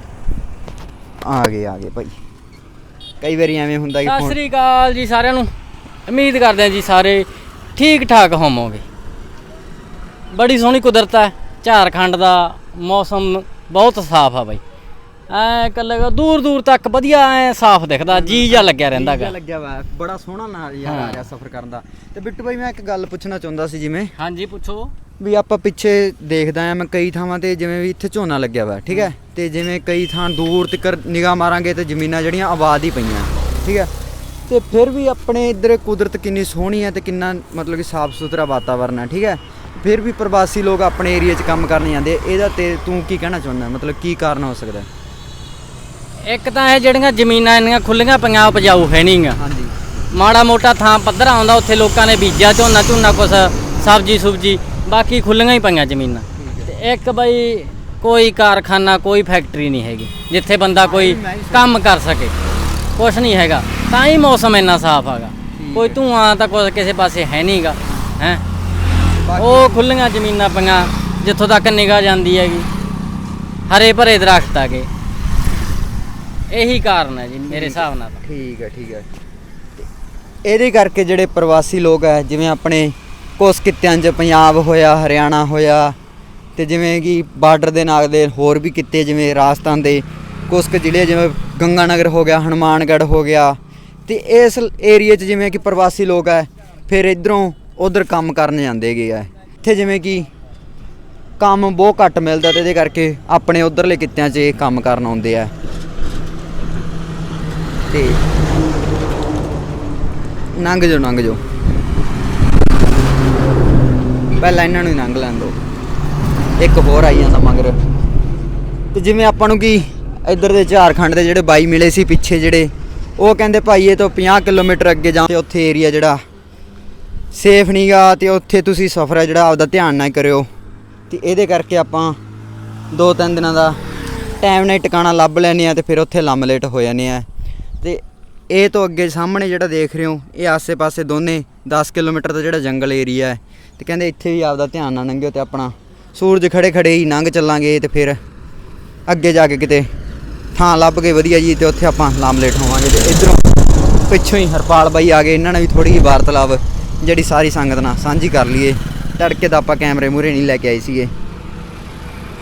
ਆ ਗਏ ਆ ਗਏ ਭਾਈ। ਕਈ ਵਾਰੀ ਐਵੇਂ ਹੁੰਦਾ ਕਿ ਸਤਿ ਸ੍ਰੀ ਅਕਾਲ ਜੀ ਸਾਰਿਆਂ ਨੂੰ। ਉਮੀਦ ਕਰਦੇ ਹਾਂ ਜੀ ਸਾਰੇ ਠੀਕ ਠਾਕ ਹੋਵੋਗੇ। ਬੜੀ ਸੋਹਣੀ ਕੁਦਰਤ ਹੈ ਝਾਰਖੰਡ ਦਾ ਮੌਸਮ ਬਹੁਤ ਸਾਫ਼ ਆ ਬਾਈ। ਐ ਕੱਲੇ ਦੂਰ ਦੂਰ ਤੱਕ ਵਧੀਆ ਐ ਸਾਫ਼ ਦਿਖਦਾ ਜੀ ਜਾ ਲੱਗਿਆ ਰਹਿੰਦਾ ਗਾ। ਲੱਗਿਆ ਵਾ ਬੜਾ ਸੋਹਣਾ ਨਜ਼ਾਰਾ ਆ। ਰਿਹਾ ਸਫ਼ਰ ਕਰਨ ਦਾ। ਤੇ ਬਿੱਟੂ ਬਾਈ ਮੈਂ ਇੱਕ ਗੱਲ ਪੁੱਛਣਾ ਚਾਹੁੰਦਾ ਸੀ ਜਿਵੇਂ ਹਾਂਜੀ ਪੁੱਛੋ। ਵੀ ਆਪਾਂ ਪਿੱਛੇ ਦੇਖਦਾ ਆ ਮੈਂ ਕਈ ਥਾਵਾਂ ਤੇ ਜਿਵੇਂ ਵੀ ਇੱਥੇ ਝੋਨਾ ਲੱਗਿਆ ਵਾ ਠੀਕ ਹੈ? ਤੇ ਜਿਵੇਂ ਕਈ ਥਾਂ ਦੂਰ ਤੱਕ ਨਿਗਾਹ ਮਾਰਾਂਗੇ ਤੇ ਜ਼ਮੀਨਾਂ ਜਿਹੜੀਆਂ ਆਬਾਦ ਹੀ ਪਈਆਂ ਠੀਕ ਹੈ? ਤੇ ਫਿਰ ਵੀ ਆਪਣੇ ਇੱਧਰ ਕੁਦਰਤ ਕਿੰਨੀ ਸੋਹਣੀ ਹੈ ਤੇ ਕਿੰਨਾ ਮਤਲਬ ਕਿ ਸਾਫ਼ ਸੁਥਰਾ ਵਾਤਾਵਰਨ ਹੈ ਠੀਕ ਹੈ? ਫਿਰ ਵੀ ਪ੍ਰਵਾਸੀ ਲੋਕ ਆਪਣੇ ਏਰੀਆ 'ਚ ਕੰਮ ਕਰਨ ਜਾਂਦੇ ਇਹਦਾ ਤੇ ਤੂੰ ਕੀ ਕਹਿਣਾ ਚਾਹੁੰਦਾ? ਮਤਲਬ ਕੀ ਕਾਰਨ ਹੋ ਸਕਦਾ? ਇੱਕ ਤਾਂ ਇਹ ਜਿਹੜੀਆਂ ਜ਼ਮੀਨਾਂ ਇੰਨੀਆਂ ਖੁੱਲੀਆਂ ਪਈਆਂ ਉਪਜਾਊ ਹੈ ਨਹੀਂਗਾ ਹਾਂਜੀ। ਮਾੜਾ ਮੋਟਾ ਥਾਂ ਪੱਧਰਾ ਆਉਂਦਾ ਉੱਥੇ ਲੋਕਾਂ ਨੇ ਬੀਜਿਆ ਝੋਨਾ ਝੋਨਾ ਕੁਛ ਸਬਜੀ ਸੁਬਜੀ ਬਾਕੀ ਖੁੱਲੀਆਂ ਹੀ ਪਈਆਂ ਜ਼ਮੀਨਾਂ। ਤੇ ਇੱਕ ਬਈ ਕੋਈ ਕਾਰਖਾਨਾ ਕੋਈ ਫੈਕਟਰੀ ਨਹੀਂ ਹੈਗੀ ਜਿੱਥੇ ਬੰਦਾ ਕੋਈ ਕੰਮ ਕਰ ਸਕੇ। ਕੁਛ ਨਹੀਂ ਹੈਗਾ। ਤਾਂ ਹੀ ਮੌਸਮ ਇੰਨਾ ਸਾਫ਼ ਹੈਗਾ। ਕੋਈ ਧੂਆਂ ਤਾਂ ਕੁਛ ਕਿਸੇ ਪਾਸੇ ਹੈ ਨਹੀਂਗਾ ਹੈ। ਉਹ ਖੁੱਲੀਆਂ ਜ਼ਮੀਨਾਂ ਪਈਆਂ ਜਿੱਥੋਂ ਤੱਕ ਨਿਗਾਹ ਜਾਂਦੀ ਹੈਗੀ। ਹਰੇ ਭਰੇ ਦਰਖਤ ਆਗੇ ਇਹੀ ਕਾਰਨ ਹੈ ਜੀ ਮੇਰੇ ਹਿਸਾਬ ਨਾਲ। ਠੀਕ ਹੈ ਠੀਕ ਹੈ। ਇਹਦੇ ਕਰਕੇ ਜਿਹੜੇ ਪ੍ਰਵਾਸੀ ਲੋਕ ਹੈ ਜਿਵੇਂ ਆਪਣੇ ਕੁਛ ਕਿੱਤਿਆਂ 'ਚ ਪੰਜਾਬ ਹੋਇਆ, ਹਰਿਆਣਾ ਹੋਇਆ ਤੇ ਜਿਵੇਂ ਕਿ ਬਾਰਡਰ ਦੇ ਨਾਲ ਦੇ ਹੋਰ ਵੀ ਕਿੱਤੇ ਜਿਵੇਂ ਰਾਜਸਥਾਨ ਦੇ ਕੁਛ ਕੁ ਜ਼ਿਲ੍ਹੇ ਜਿਵੇਂ ਗੰਗਾਨਗਰ ਹੋ ਗਿਆ, ਹਨੂਮਾਨਗੜ੍ਹ ਹੋ ਗਿਆ ਤੇ ਇਸ ਏਰੀਏ 'ਚ ਜਿਵੇਂ ਕਿ ਪ੍ਰਵਾਸੀ ਲੋਕ ਹੈ, ਫਿਰ ਇਧਰੋਂ ਉਧਰ ਕੰਮ ਕਰਨ ਜਾਂਦੇ ਹੈਗੇ ਆ। ਇੱਥੇ ਜਿਵੇਂ ਕਿ ਕੰਮ ਬਹੁਤ ਘੱਟ ਮਿਲਦਾ ਤੇ ਇਹਦੇ ਕਰਕੇ ਆਪਣੇ ਉਧਰਲੇ ਕਿੱਤਿਆਂ 'ਚ ਇਹ ਕੰਮ ਕਰਨ ਆਉਂਦੇ ਆ। ਤੇ ਲੰਘ ਜੋ ਲੰਘ ਜੋ। ਪਹਿਲਾਂ ਇਹਨਾਂ ਨੂੰ ਹੀ ਲੰਘ ਲੈਣ ਦਿਓ ਇੱਕ ਹੋਰ ਆਈ ਜਾਂਦਾ ਮਗਰ। ਤੇ ਜਿਵੇਂ ਆਪਾਂ ਨੂੰ ਕੀ, ਇੱਧਰ ਦੇ ਝਾਰਖੰਡ ਦੇ ਜਿਹੜੇ ਬਾਈ ਮਿਲੇ ਸੀ ਪਿੱਛੇ ਜਿਹੜੇ, ਉਹ ਕਹਿੰਦੇ ਭਾਈ ਇਹ ਤੋਂ 50 ਕਿਲੋਮੀਟਰ ਅੱਗੇ ਜਾ ਤੇ ਉੱਥੇ ਏਰੀਆ ਜਿਹੜਾ ਸੇਫ ਨਹੀਂਗਾ ਤੇ ਉੱਥੇ ਤੁਸੀਂ ਸਫ਼ਰ ਹੈ ਜਿਹੜਾ ਆਪਦਾ ਧਿਆਨ ਨਾਲ ਕਰਿਓ। ਤੇ ਇਹਦੇ ਕਰਕੇ ਆਪਾਂ ਦੋ ਤਿੰਨ ਦਿਨਾਂ ਦਾ ਟਾਈਮ ਨਾਲ ਟਿਕਾਣਾ ਲੱਭ ਲੈਨੇ ਆ ਤੇ ਫਿਰ ਉੱਥੇ ਲੰਮ ਲੇਟ ਹੋ ਜਾਂਦੇ ਆ ਤੇ ਇਹ ਤੋਂ ਅੱਗੇ ਸਾਹਮਣੇ ਜਿਹੜਾ ਦੇਖ ਰਹੇ ਹੋ, ਇਹ ਆਸੇ-ਪਾਸੇ ਦੋਨੇ 10 ਕਿਲੋਮੀਟਰ ਦਾ ਜਿਹੜਾ ਜੰਗਲ ਏਰੀਆ ਹੈ ਤੇ ਕਹਿੰਦੇ ਇੱਥੇ ਵੀ ਆਪਦਾ ਧਿਆਨ ਨਾਲ ਲੰਘਿਓ ਤੇ ਆਪਣਾ ਸੂਰਜ ਖੜੇ ਖੜੇ ਹੀ ਲੰਘ ਚੱਲਾਂਗੇ ਤੇ ਫਿਰ ਅੱਗੇ ਜਾ ਕੇ ਕਿਤੇ ਥਾਂ ਲੱਭ ਕੇ ਵਧੀਆ ਜੀ ਤੇ ਉੱਥੇ ਆਪਾਂ ਲਾਮਲੇਟ ਹੋਵਾਂਗੇ ਜਾਵਾਂਗੇ ਤੇ ਇਧਰੋਂ ਪਿੱਛੋਂ ਹੀ ਹਰਪਾਲ ਬਾਈ ਆ ਗਏ, ਇਹਨਾਂ ਨੇ ਵੀ ਥੋੜੀ ਜਿਹੀ ਵਾਰਤਾਲਾਪ ਜਿਹੜੀ ਸਾਰੀ ਸੰਗਤ ਨਾਲ ਸਾਂਝੀ ਕਰ ਲਈਏ। ਤੜਕੇ ਤਾਂ ਆਪਾਂ ਕੈਮਰੇ ਮੂਰੇ ਨਹੀਂ ਲੈ ਕੇ ਆਏ ਸੀਗੇ।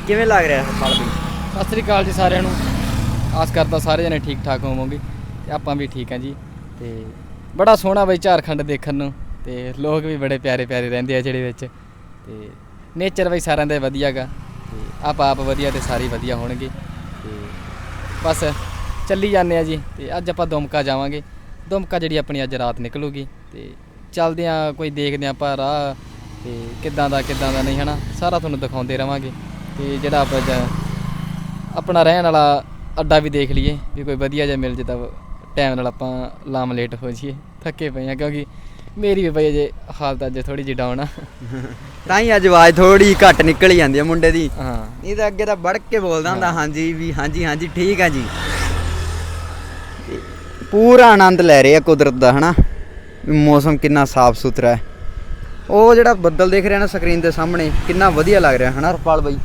ਕਿਵੇਂ ਲੱਗ ਰਿਹਾ ਹਰਪਾਲ ਬਾਈ? ਸਤਿ ਸ੍ਰੀ ਅਕਾਲ ਜੀ ਸਾਰਿਆਂ ਨੂੰ। ਆਸ ਕਰਦਾ ਸਾਰੇ ਜਣੇ ਠੀਕ ਠਾਕ ਹੋਵੋਗੇ ਤੇ ਆਪਾਂ ਵੀ ਠੀਕ ਹਾਂ ਜੀ। ਤੇ ਬੜਾ ਸੋਹਣਾ ਬਈ ਝਾਰਖੰਡ ਦੇਖਣ ਨੂੰ। ਤੇ ਲੋਕ ਵੀ ਬੜੇ ਪਿਆਰੇ ਪਿਆਰੇ ਰਹਿੰਦੇ ਆ ਜਿਹੜੇ ਵਿੱਚ। ਤੇ ਨੇਚਰ ਵੀ ਸਾਰਿਆਂ ਦਾ ਵਧੀਆਗਾ ਤੇ ਆਪ ਆਪ ਵਧੀਆ ਤੇ ਸਾਰੇ ਵਧੀਆ ਹੋਣਗੇ। ਤੇ ਬਸ ਚੱਲੀ ਜਾਂਦੇ ਆ ਜੀ। ਤੇ ਅੱਜ ਆਪਾਂ ਦੁਮਕਾ ਜਾਵਾਂਗੇ। ਦੁਮਕਾ ਜਿਹੜੀ ਆਪਣੀ ਅੱਜ ਰਾਤ ਨਿਕਲੂਗੀ। ਤੇ ਚੱਲਦੇ ਆ, ਕੋਈ ਦੇਖਦੇ ਆ ਆਪਾਂ ਰਾਹ। ਤੇ ਕਿੱਦਾਂ ਦਾ ਕਿੱਦਾਂ ਦਾ ਨਹੀਂ, ਹਨਾ? ਸਾਰਾ ਤੁਹਾਨੂੰ ਦਿਖਾਉਂਦੇ ਰਵਾਂਗੇ। ਤੇ ਜਿਹੜਾ ਆਪਾਂ ਜ- ਆਪਣਾ ਰਹਿਣ ਵਾਲਾ ਅੱਡਾ ਵੀ ਦੇਖ ਲਈਏ। ਵੀ ਕੋਈ ਵਧੀਆ ਜਿਹਾ ਮਿਲ ਜੇ ਤਾਂ ਟਾਈਮ ਨਾਲ ਆਪਾਂ ਲਾਮ ਲੇਟ ਹੋ ਜਾਈਏ। ਥੱਕੇ ਪਏ ਆ ਕਿਉਂਕਿ ਮੇਰੀ ਵੀ ਬਈ ਅਜੇ ਹਾਲਤ ਅੱਜ ਥੋੜੀ ਜਿਹੀ ਡਾਊਨ ਆ। ਤਾਂ ਹੀ ਅੱਜ ਆਵਾਜ਼ ਥੋੜੀ ਘੱਟ ਨਿਕਲ ਜਾਂਦੀ ਹੈ ਮੁੰਡੇ ਦੀ। ਹਾਂ। ਨਹੀਂ ਤਾਂ ਅੱਗੇ ਤਾਂ ਵੜ ਕੇ ਬੋਲਦਾ ਹੁੰਦਾ ਹਾਂਜੀ ਵੀ ਹਾਂਜੀ ਹਾਂਜੀ ਠੀਕ ਆ ਜੀ। ਪੂਰਾ ਆਨੰਦ ਲੈ ਰਹੇ ਆ ਕੁਦਰਤ ਦਾ ਹਨਾ? ਮੌਸਮ ਕਿੰਨਾ ਸਾਫ਼ ਸੁਥਰਾ ਹੈ। ਉਹ ਜਿਹੜਾ ਬੱਦਲ ਦੇਖ ਰਿਹਾ ਨਾ ਸਕਰੀਨ ਦੇ ਸਾਹਮਣੇ ਕਿੰਨਾ ਵਧੀਆ ਲੱਗ ਰਿਹਾ ਹਨਾ ਰਪਾਲ ਬਾਈ?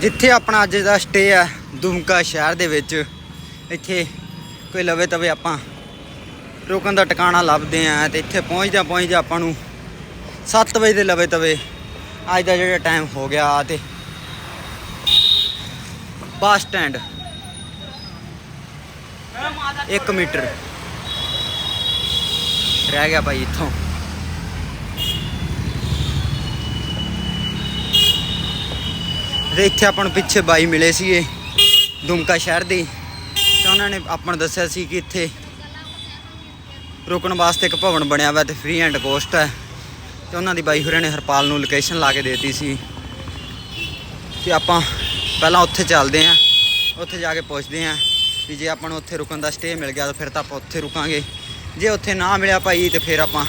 ਜਿੱਥੇ ਆਪਣਾ ਅੱਜ ਦਾ ਸਟੇ ਹੈ ਦੁਮਕਾ ਸ਼ਹਿਰ ਦੇ ਵਿੱਚ। ਇੱਥੇ ਕੋਈ ਲਵੇ ਤਵੇ ਆਪਾਂ ਰੁਕਣ ਦਾ ਟਿਕਾਣਾ ਲੱਭਦੇ ਆ ਤੇ ਇੱਥੇ ਪਹੁੰਚਦਿਆਂ ਪਹੁੰਚਦਿਆਂ ਆਪਾਂ ਨੂੰ 7 ਵਜੇ ਦੇ ਲਵੇ ਤਵੇ ਅੱਜ ਦਾ ਜਿਹੜਾ ਟਾਈਮ ਹੋ ਗਿਆ ਤੇ ਬੱਸ ਸਟੈਂਡ। 1 ਮੀਟਰ। ਰਹਿ ਗਿਆ ਭਾਈ ਇੱਥੋਂ। ਤੇ ਇੱਥੇ ਆਪਾਂ ਨੂੰ ਪਿੱਛੇ ਬਾਈ ਮਿਲੇ ਸੀਗੇ ਦੁਮਕਾ ਸ਼ਹਿਰ ਦੇ। ਤੇ ਉਹਨਾਂ ਨੇ ਆਪਾਂ ਨੂੰ ਦੱਸਿਆ ਸੀ ਕਿ ਇੱਥੇ ਰੁਕਣ ਵਾਸਤੇ ਇੱਕ ਭਵਨ ਬਣਿਆ ਹੋਇਆ ਤੇ ਫ੍ਰੀ ਐਂਡ ਕੋਸਟ ਹੈ। ਤੇ ਉਹਨਾਂ ਦੀ ਬਾਈ ਹੋਰਾਂ ਨੇ ਹਰਪਾਲ ਨੂੰ ਲੋਕੇਸ਼ਨ ਲਾ ਕੇ ਦੇਤੀ ਸੀ। ਤੇ ਆਪਾਂ ਪਹਿਲਾਂ ਉੱਥੇ ਚੱਲਦੇ ਆਂ ਉੱਥੇ ਜਾ ਕੇ ਪੁੱਛਦੇ ਆਂ ਵੀ ਜੇ ਆਪਾਂ ਨੂੰ ਉੱਥੇ ਰੁਕਣ ਦਾ ਸਟੇ ਮਿਲ ਗਿਆ ਤਾਂ ਫਿਰ ਤਾਂ ਆਪਾਂ ਉੱਥੇ ਰੁਕਾਂਗੇ। ਜੇ ਉੱਥੇ ਨਾ ਮਿਲਿਆ ਭਾਈ ਤੇ ਫਿਰ ਆਪਾਂ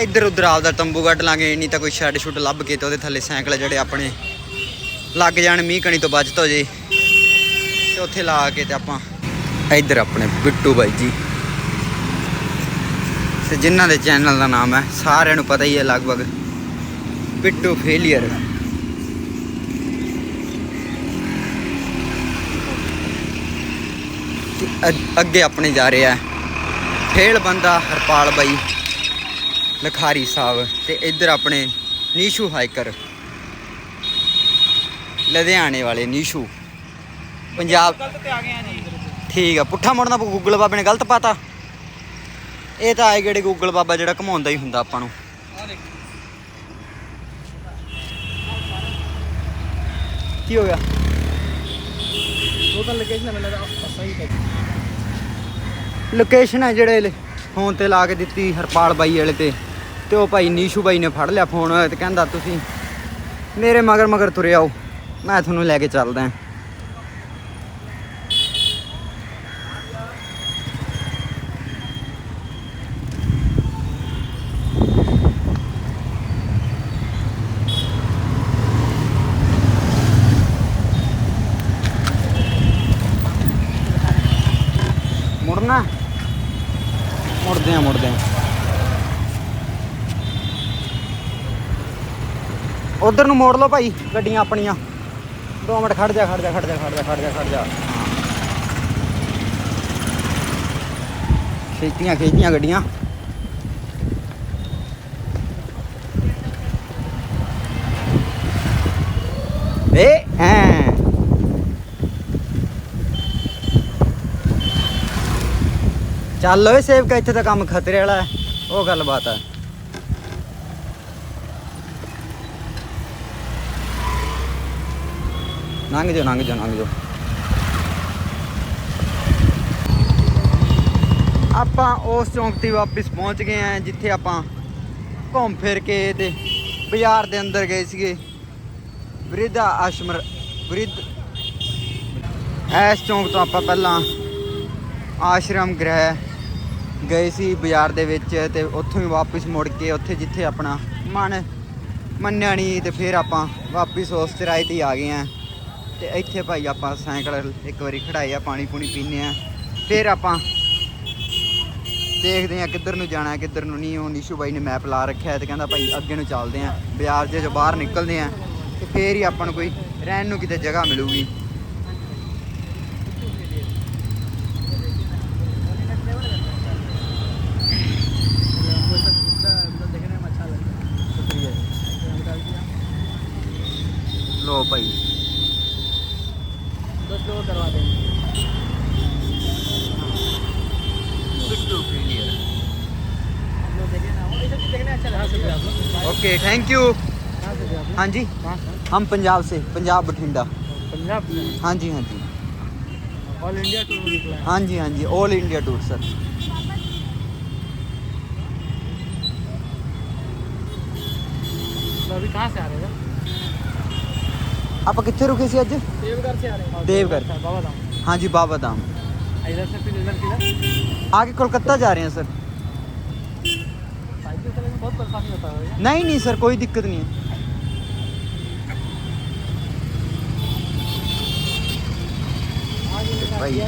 ਇੱਧਰ ਉੱਧਰ ਆਪਦਾ ਤੰਬੂ ਕੱਢ ਲਾਂਗੇ ਨਹੀਂ ਤਾਂ ਕੋਈ ਸ਼ੈੱਡ ਸ਼ੁੱਡ ਲੱਭ ਕੇ ਤੇ ਉਹਦੇ ਥੱਲੇ ਸਾਈਕਲ ਜਿਹੜੇ ਆਪਣੇ। ਲੱਗ ਜਾਣ ਮੀਂਹ ਕਣੀ ਤੋਂ ਬਚਤ ਹੋ ਜੇ। ਤੇ ਉੱਥੇ ਲਾ ਕੇ ਤੇ ਆਪਾਂ ਇੱਧਰ ਆਪਣੇ ਬਿੱਟੂ ਬਾਈ ਜੀ। ਤੇ ਜਿਨ੍ਹਾਂ ਦੇ ਚੈਨਲ ਦਾ ਨਾਮ ਹੈ, ਸਾਰਿਆਂ ਨੂੰ ਪਤਾ ਹੀ ਹੈ ਲਗਭਗ। ਬਿੱਟੂ ਫੇਲੀਅਰ ਅੱਗੇ ਆਪਣੇ ਜਾ ਰਿਹਾ ਫੇਲ ਬੰਦਾ ਹਰਪਾਲ ਬਾਈ, ਲਖਾਰੀ ਸਾਹਿਬ। ਤੇ ਇੱਧਰ ਆਪਣੇ ਨੀਸ਼ੂ ਹਾਈਕਰ। ਲੁਧਿਆਣੇ ਵਾਲੇ ਨੀਸ਼ੂ। ਪੰਜਾਬ ਗਲਤ ਤੇ ਆ ਗਏ ਆ ਜੀ। ਠੀਕ ਆ ਪੁੱਠਾ ਮੁੜਨਾ ਗੂਗਲ ਬਾਬੇ ਨੇ ਗਲਤ ਪਾਤਾ। ਇਹ ਤਾਂ ਆਏ ਕਿਹੜੇ ਗੂਗਲ ਬਾਬਾ ਜਿਹੜਾ ਘਮਾਉਂਦਾ ਹੀ ਹੁੰਦਾ ਆਪਾਂ ਨੂੰ। ਕੀ ਹੋ ਗਿਆ? ਟੋਟਲ ਲੋਕੇਸ਼ਨ ਮੈਨੂੰ ਲੱਗਦਾ ਸਹੀ ਹੈ ਲੋਕੇਸ਼ਨ ਹੈ ਜਿਹੜੇ ਫੋਨ ਤੇ ਲਾ ਕੇ ਦਿੱਤੀ ਹਰਪਾਲ ਬਾਈ ਵਾਲੇ ਤੇ। ਤੇ ਉਹ ਭਾਈ ਨੀਸ਼ੂ ਬਾਈ ਨੇ ਫੜ ਲਿਆ ਫੋਨ ਤੇ ਕਹਿੰਦਾ ਤੁਸੀਂ ਮੇਰੇ ਮਗਰ ਮਗਰ ਤੁਰੇ ਆਓ। ਮੈਂ ਤੁਹਾਨੂੰ ਲੈ ਕੇ ਚੱਲਦਾ ਮੁੜਨਾ? ਮੁੜਦੇ ਆ ਮੁੜਦੇ ਆ ਉਧਰ ਨੂੰ ਮੋੜ ਲਓ ਭਾਈ, ਗੱਡੀਆਂ ਆਪਣੀਆਂ। ਦੋ ਮਿੰਟ ਖੜ ਜਾ ਖੜ ਜਾ ਖੜ ਜਾ ਖੜ ਜਾ ਖੜ ਜਾ ਖੜ ਜਾ। ਖੇਤੀਆਂ ਖੇਤੀਆਂ ਗੱਡੀਆਂ। ਏ ਐ ਚੱਲ ਓਏ ਸੇਵਕਾ, ਇੱਥੇ ਤਾਂ ਕੰਮ ਖਤਰੇ ਵਾਲਾ ਹੈ। ਉਹ ਗੱਲਬਾਤ ਹੈ। ਲੰਘ ਜਾਓ ਲੰਘ ਜਾਓ ਲੰਘ ਜਾ ਆਪਾਂ ਉਸ ਚੌਂਕ ਤੇ ਵਾਪਸ ਪਹੁੰਚ ਗਏ ਆ ਜਿੱਥੇ ਆਪਾਂ ਘੁੰਮ ਫਿਰ ਕੇ ਤੇ ਬਾਜ਼ਾਰ ਦੇ ਅੰਦਰ ਗਏ ਸੀਗੇ। ਵਰਿੱਧਾ ਆਸ਼ਰਮ, ਵਰਿੱਧ ਇਸ ਚੌਂਕ ਤੋਂ ਆਪਾਂ ਪਹਿਲਾਂ ਆਸ਼ਰਮ ਗ੍ਰਹਿ ਗਏ ਸੀ ਬਾਜ਼ਾਰ ਦੇ ਵਿੱਚ ਤੇ ਉੱਥੋਂ ਹੀ ਵਾਪਸ ਮੁੜ ਕੇ ਉੱਥੇ ਜਿੱਥੇ ਆਪਣਾ ਮਨ ਮੰਨਿਆ ਨਹੀਂ ਤੇ ਫਿਰ ਆਪਾਂ ਵਾਪਸ ਉਸ ਚਰਾਏ ਤੇ ਆ ਗਏ ਆ ਤੇ ਇੱਥੇ ਭਾਈ ਆਪਾਂ ਸਾਈਕਲ ਇੱਕ ਵਾਰੀ ਖੜਾਏ ਆ, ਪਾਣੀ ਪੂਣੀ ਪੀਨੇ ਆ। ਫਿਰ ਆਪਾਂ ਦੇਖਦੇ ਆ ਕਿੱਧਰ ਨੂੰ ਜਾਣਾ, ਕਿੱਧਰ ਨੂੰ ਨਹੀਂ। ਉਹ ਨਿਸ਼ੂ ਬਾਈ ਨੇ ਮੈਪ ਲਾ ਰੱਖਿਆ ਤੇ ਕਹਿੰਦਾ ਭਾਈ ਅੱਗੇ ਨੂੰ ਚੱਲਦੇ ਆ। ਬਾਜ਼ਾਰ ਜੇ ਜੋ ਬਾਹਰ ਨਿਕਲਦੇ ਆ ਤੇ ਫੇਰ ਹੀ ਆਪਾਂ ਨੂੰ ਕੋਈ ਰਹਿਣ ਨੂੰ ਕਿਤੇ ਜਗ੍ਹਾ ਮਿਲੂਗੀ। ਲੋ ਭਾਈ। आप करवा देंगे। ओके थैंक यू हाँ जी। हम पंजाब से पंजाब बठिंडा। पंजाब हाँ जी हाँ जी। ऑल इंडिया टूर निकला हाँ। जी हाँ जी ऑल इंडिया टूर सर अभी कहाँ से आ रहे हैं? आप कितने रुके से अज देवघर से आ रहे हैं देवघर। बाबा धाम ਹਾਂਜੀ ਬਾਬਾ धाम इधर से फिर इधर किधर आगे कोलकाता जा रहे हैं सर साइकिल चलाने में बहुत परेशानी होता है नहीं नहीं सर कोई दिक्कत नहीं है ਭਾਈ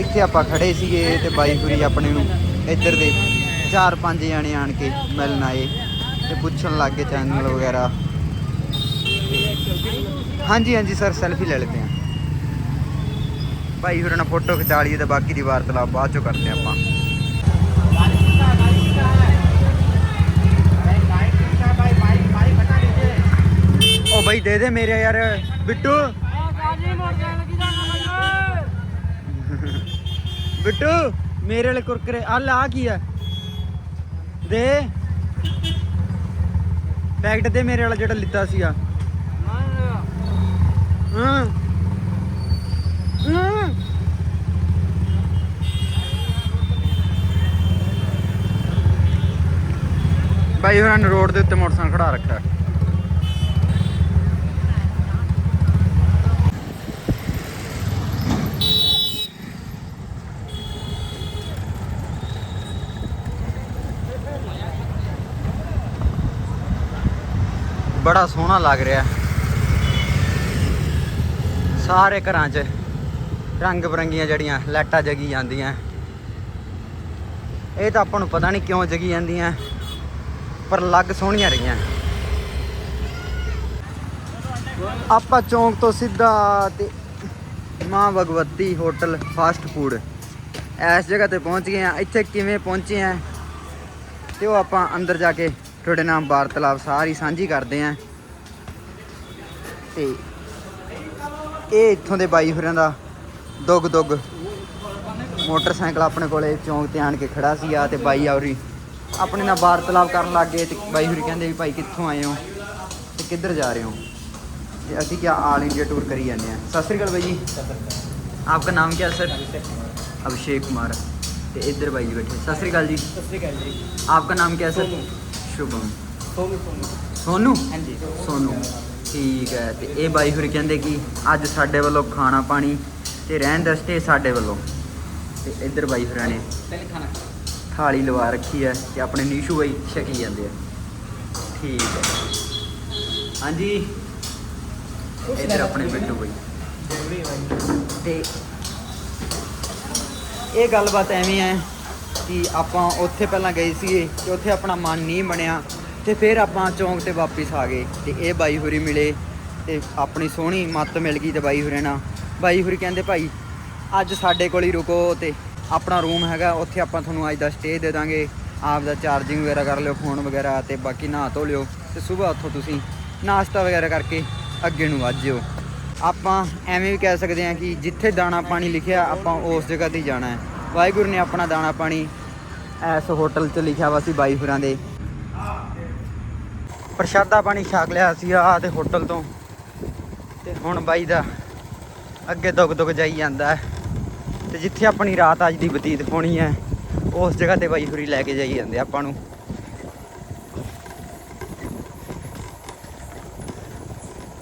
ਇੱਥੇ ਆਪਾਂ ਖੜੇ ਸੀਗੇ ਤੇ ਬਾਈ ਹੁਰੀ ਆਪਣੇ ਨੂੰ ਇੱਧਰ ਦੇ ਚਾਰ ਪੰਜ ਜਾਣੇ ਆਣ ਕੇ ਮਿਲਣ ਆਏ ਤੇ ਪੁੱਛਣ ਲੱਗੇ ਚੈਨਲ ਵਗੈਰਾ ਹਾਂਜੀ ਹਾਂਜੀ, ਸਰ ਸੈਲਫੀ ਲੈ ਲੈਂਦੇ ਆ। ਭਾਈ ਹੁਰਾਂ ਨਾਲ ਫੋਟੋ ਖਿਚਾ ਲਈਏ ਤੇ ਬਾਕੀ ਦੀ ਵਾਰਤਾਲਾਪ ਬਾਅਦ ਚੋਂ ਕਰਦੇ ਹਾਂ ਆਪਾਂ। ਉਹ ਬਾਈ, ਦੇ ਦੇ ਮੇਰੇ ਯਾਰ, ਬਿੱਟੂ। ਬਿੱਟੂ, ਮੇਰੇ ਵਾਲੇ ਕੁਰਕਰੇ ਆ ਲਾ ਕੀ ਆ? ਦੇ। ਪੈਕਟ ਦੇ ਮੇਰੇ ਵਾਲਾ ਜਿਹੜਾ ਲਿੱਤਾ ਸੀਗਾ। ਹਾਂ। ਹਾਂ ਬਾਈ ਹੋਰਾਂ ਨੇ ਰੋਡ ਦੇ ਉੱਤੇ ਮੋਟਰਸਾਈਕਲ ਖੜਾ ਰੱਖਿਆ। ਬੜਾ ਸੋਹਣਾ ਲੱਗ ਰਿਹਾ। ਸਾਰੇ ਘਰਾਂ 'ਚ ਰੰਗ ਬਰੰਗੀਆਂ ਜਿਹੜੀਆਂ ਲਾਈਟਾਂ ਜਗੀ ਜਾਂਦੀਆਂ। ਇਹ ਤਾਂ ਆਪਾਂ ਨੂੰ ਪਤਾ ਨਹੀਂ ਕਿਉਂ ਜਗੀ ਜਾਂਦੀਆਂ, ਪਰ ਲੱਗ ਸੋਹਣੀਆਂ ਰਹੀਆਂ। ਆਪਾਂ ਚੌਂਕ ਤੋਂ ਸਿੱਧਾ ਤੇ ਮਾਂ ਭਗਵਤੀ ਹੋਟਲ ਫਾਸਟ ਫੂਡ ਇਸ ਜਗ੍ਹਾ ਤੇ ਪਹੁੰਚ ਗਏ ਆ ਇੱਥੇ ਕਿਵੇਂ ਪਹੁੰਚੇ ਆ ਤੇ ਉਹ ਆਪਾਂ ਅੰਦਰ ਜਾ ਕੇ ਤੁਹਾਡੇ ਨਾਲ ਵਾਰਤਾਲਾਪ ਸਾਰੀ ਸਾਂਝੀ ਕਰਦੇ ਆ ਤੇ ਇਹ ਇੱਥੋਂ ਦੇ ਬਾਈ ਹੋਰਾਂ ਦਾ ਦੁੱਗ ਦੁੱਗ ਮੋਟਰਸਾਈਕਲ ਆਪਣੇ ਕੋਲੇ ਚੌਂਕ ਤੇ ਆਣ ਕੇ ਖੜਾ ਸੀ ਆ ਤੇ ਬਾਈ ਆਉਰੀ। ਆਪਣੇ ਨਾਲ ਵਾਰਤਾਲਾਪ ਕਰਨ ਲੱਗ ਗਏ ਤੇ ਬਾਈ ਹੋਰੀ ਕਹਿੰਦੇ ਵੀ ਭਾਈ ਕਿੱਥੋਂ ਆਏ ਹੋ ਤੇ ਕਿੱਧਰ ਜਾ ਰਹੇ ਹੋ? ਤੇ ਅਸੀਂ ਕਿਹਾ ਆਲ ਇੰਡੀਆ ਟੂਰ ਕਰੀ ਜਾਂਦੇ ਆ ਸਤਿ ਸ੍ਰੀ ਅਕਾਲ ਬਾਈ ਜੀ। ਆਪਕਾ ਨਾਮ ਕੀ ਹੈ ਸਰ? ਅਭਿਸ਼ੇਕ ਕੁਮਾਰ। ਤੇ ਇੱਧਰ ਬਾਈ ਜੀ ਬੈਠੇ। ਸਤਿ ਸ੍ਰੀ ਅਕਾਲ ਜੀ। ਸਤਿ ਸ੍ਰੀ ਅਕਾਲ ਜੀ। ਆਪਕਾ ਨਾਮ ਕੀ ਹੈ ਸਰ ਸ਼ੁਭਮ। ਸੋਨੂ। ਸੋਨੂ? ਹਾਂਜੀ। ਸੋਨੂ। ਠੀਕ ਹੈ ਤੇ ਇਹ ਬਾਈ ਹੁਰੀ ਕਹਿੰਦੇ ਕਿ ਅੱਜ ਸਾਡੇ ਵੱਲੋਂ ਖਾਣਾ ਪਾਣੀ ਤੇ ਰਹਿਣ ਦਾ ਸਟੇ ਸਾਡੇ ਵੱਲੋਂ। ਤੇ ਇੱਧਰ ਬਾਈ ਹੁਰਾਂ ਨੇ ਪਹਿਲੇ ਖਾਣਾ। ਥਾਲੀ ਲਵਾ ਰੱਖੀ ਹੈ ਤੇ ਆਪਣੇ ਨੀਸ਼ੂ ਬਾਈ ਛਕੀ ਜਾਂਦੇ ਆ। ਠੀਕ ਹੈ। ਹਾਂਜੀ। ਇੱਧਰ ਆਪਣੇ ਬਿੱਟੂ ਬਾਈ। ਤੇ ਇਹ ਗੱਲਬਾਤ ਐਵੇਂ ਹੈ ਕਿ ਆਪਾਂ ਉੱਥੇ ਪਹਿਲਾਂ ਗਏ ਸੀਗੇ ਤੇ ਉੱਥੇ ਆਪਣਾ ਮਨ ਨਹੀਂ ਬਣਿਆ। ਤੇ ਫਿਰ ਆਪਾਂ ਚੌਂਕ ਤੇ ਵਾਪਿਸ ਆ ਗਏ ਤੇ ਇਹ ਬਾਈ ਹੁਰੀ ਮਿਲੇ ਤੇ ਆਪਣੀ ਸੋਹਣੀ ਮੱਤ ਮਿਲ ਗਈ ਤੇ ਬਾਈ ਹੁਰੇ ਨਾਲ। ਬਾਈ ਹੁਰੀ ਕਹਿੰਦੇ, ਭਾਈ, ਅੱਜ ਸਾਡੇ ਕੋਲ ਹੀ ਰੁਕੋ ਤੇ ਆਪਣਾ ਰੂਮ ਹੈਗਾ, ਉੱਥੇ ਆਪਾਂ ਤੁਹਾਨੂੰ ਅੱਜ ਦਾ ਸਟੇ ਦੇ ਦਾਂਗੇ। ਆਪ ਦਾ ਚਾਰਜਿੰਗ ਵਗੈਰਾ ਕਰ ਲਿਓ ਫੋਨ ਵਗੈਰਾ ਤੇ ਬਾਕੀ ਨਹਾ ਧੋ ਲਿਓ ਤੇ ਸਵੇਰ ਉੱਥੋਂ ਤੁਸੀਂ। ਨਾਸ਼ਤਾ ਵਗੈਰਾ ਕਰਕੇ ਅੱਗੇ ਨੂੰ ਵੱਧ ਜਿਓ। ਆਪਾਂ ਐਵੇਂ ਵੀ ਕਹਿ ਸਕਦੇ ਹਾਂ ਕਿ ਜਿੱਥੇ ਦਾਣਾ ਪਾਣੀ ਲਿਖਿਆ, ਆਪਾਂ ਉਸ ਜਗ੍ਹਾ ਤੇ ਜਾਣਾ ਹੈ। ਵਾਹਿਗੁਰੂ ਨੇ ਆਪਣਾ ਦਾਣਾ ਪਾਣੀ ਇਸ ਹੋਟਲ 'ਚ ਲਿਖਿਆ ਵਾ ਸੀ ਬਾਈ ਹੋਰਾਂ ਦੇ। ਪ੍ਰਸ਼ਾਦਾ ਪਾਣੀ ਛਕ ਲਿਆ ਸੀ ਆ ਤੇ ਹੋਟਲ ਤੋਂ। ਤੇ ਹੁਣ ਬਾਈ ਦਾ ਅੱਗੇ ਦੁੱਗ ਦੁੱਗ ਜਾਈ ਜਾਂਦਾ ਹੈ। ਤੇ ਜਿੱਥੇ ਆਪਣੀ ਰਾਤ ਅੱਜ ਦੀ ਬਤੀਤ ਹੋਣੀ ਹੈ, ਉਸ ਜਗ੍ਹਾ ਤੇ ਬਾਈ ਹੁਰੀ ਲੈ ਕੇ ਜਾਈ ਜਾਂਦੇ ਆਪਾਂ ਨੂੰ।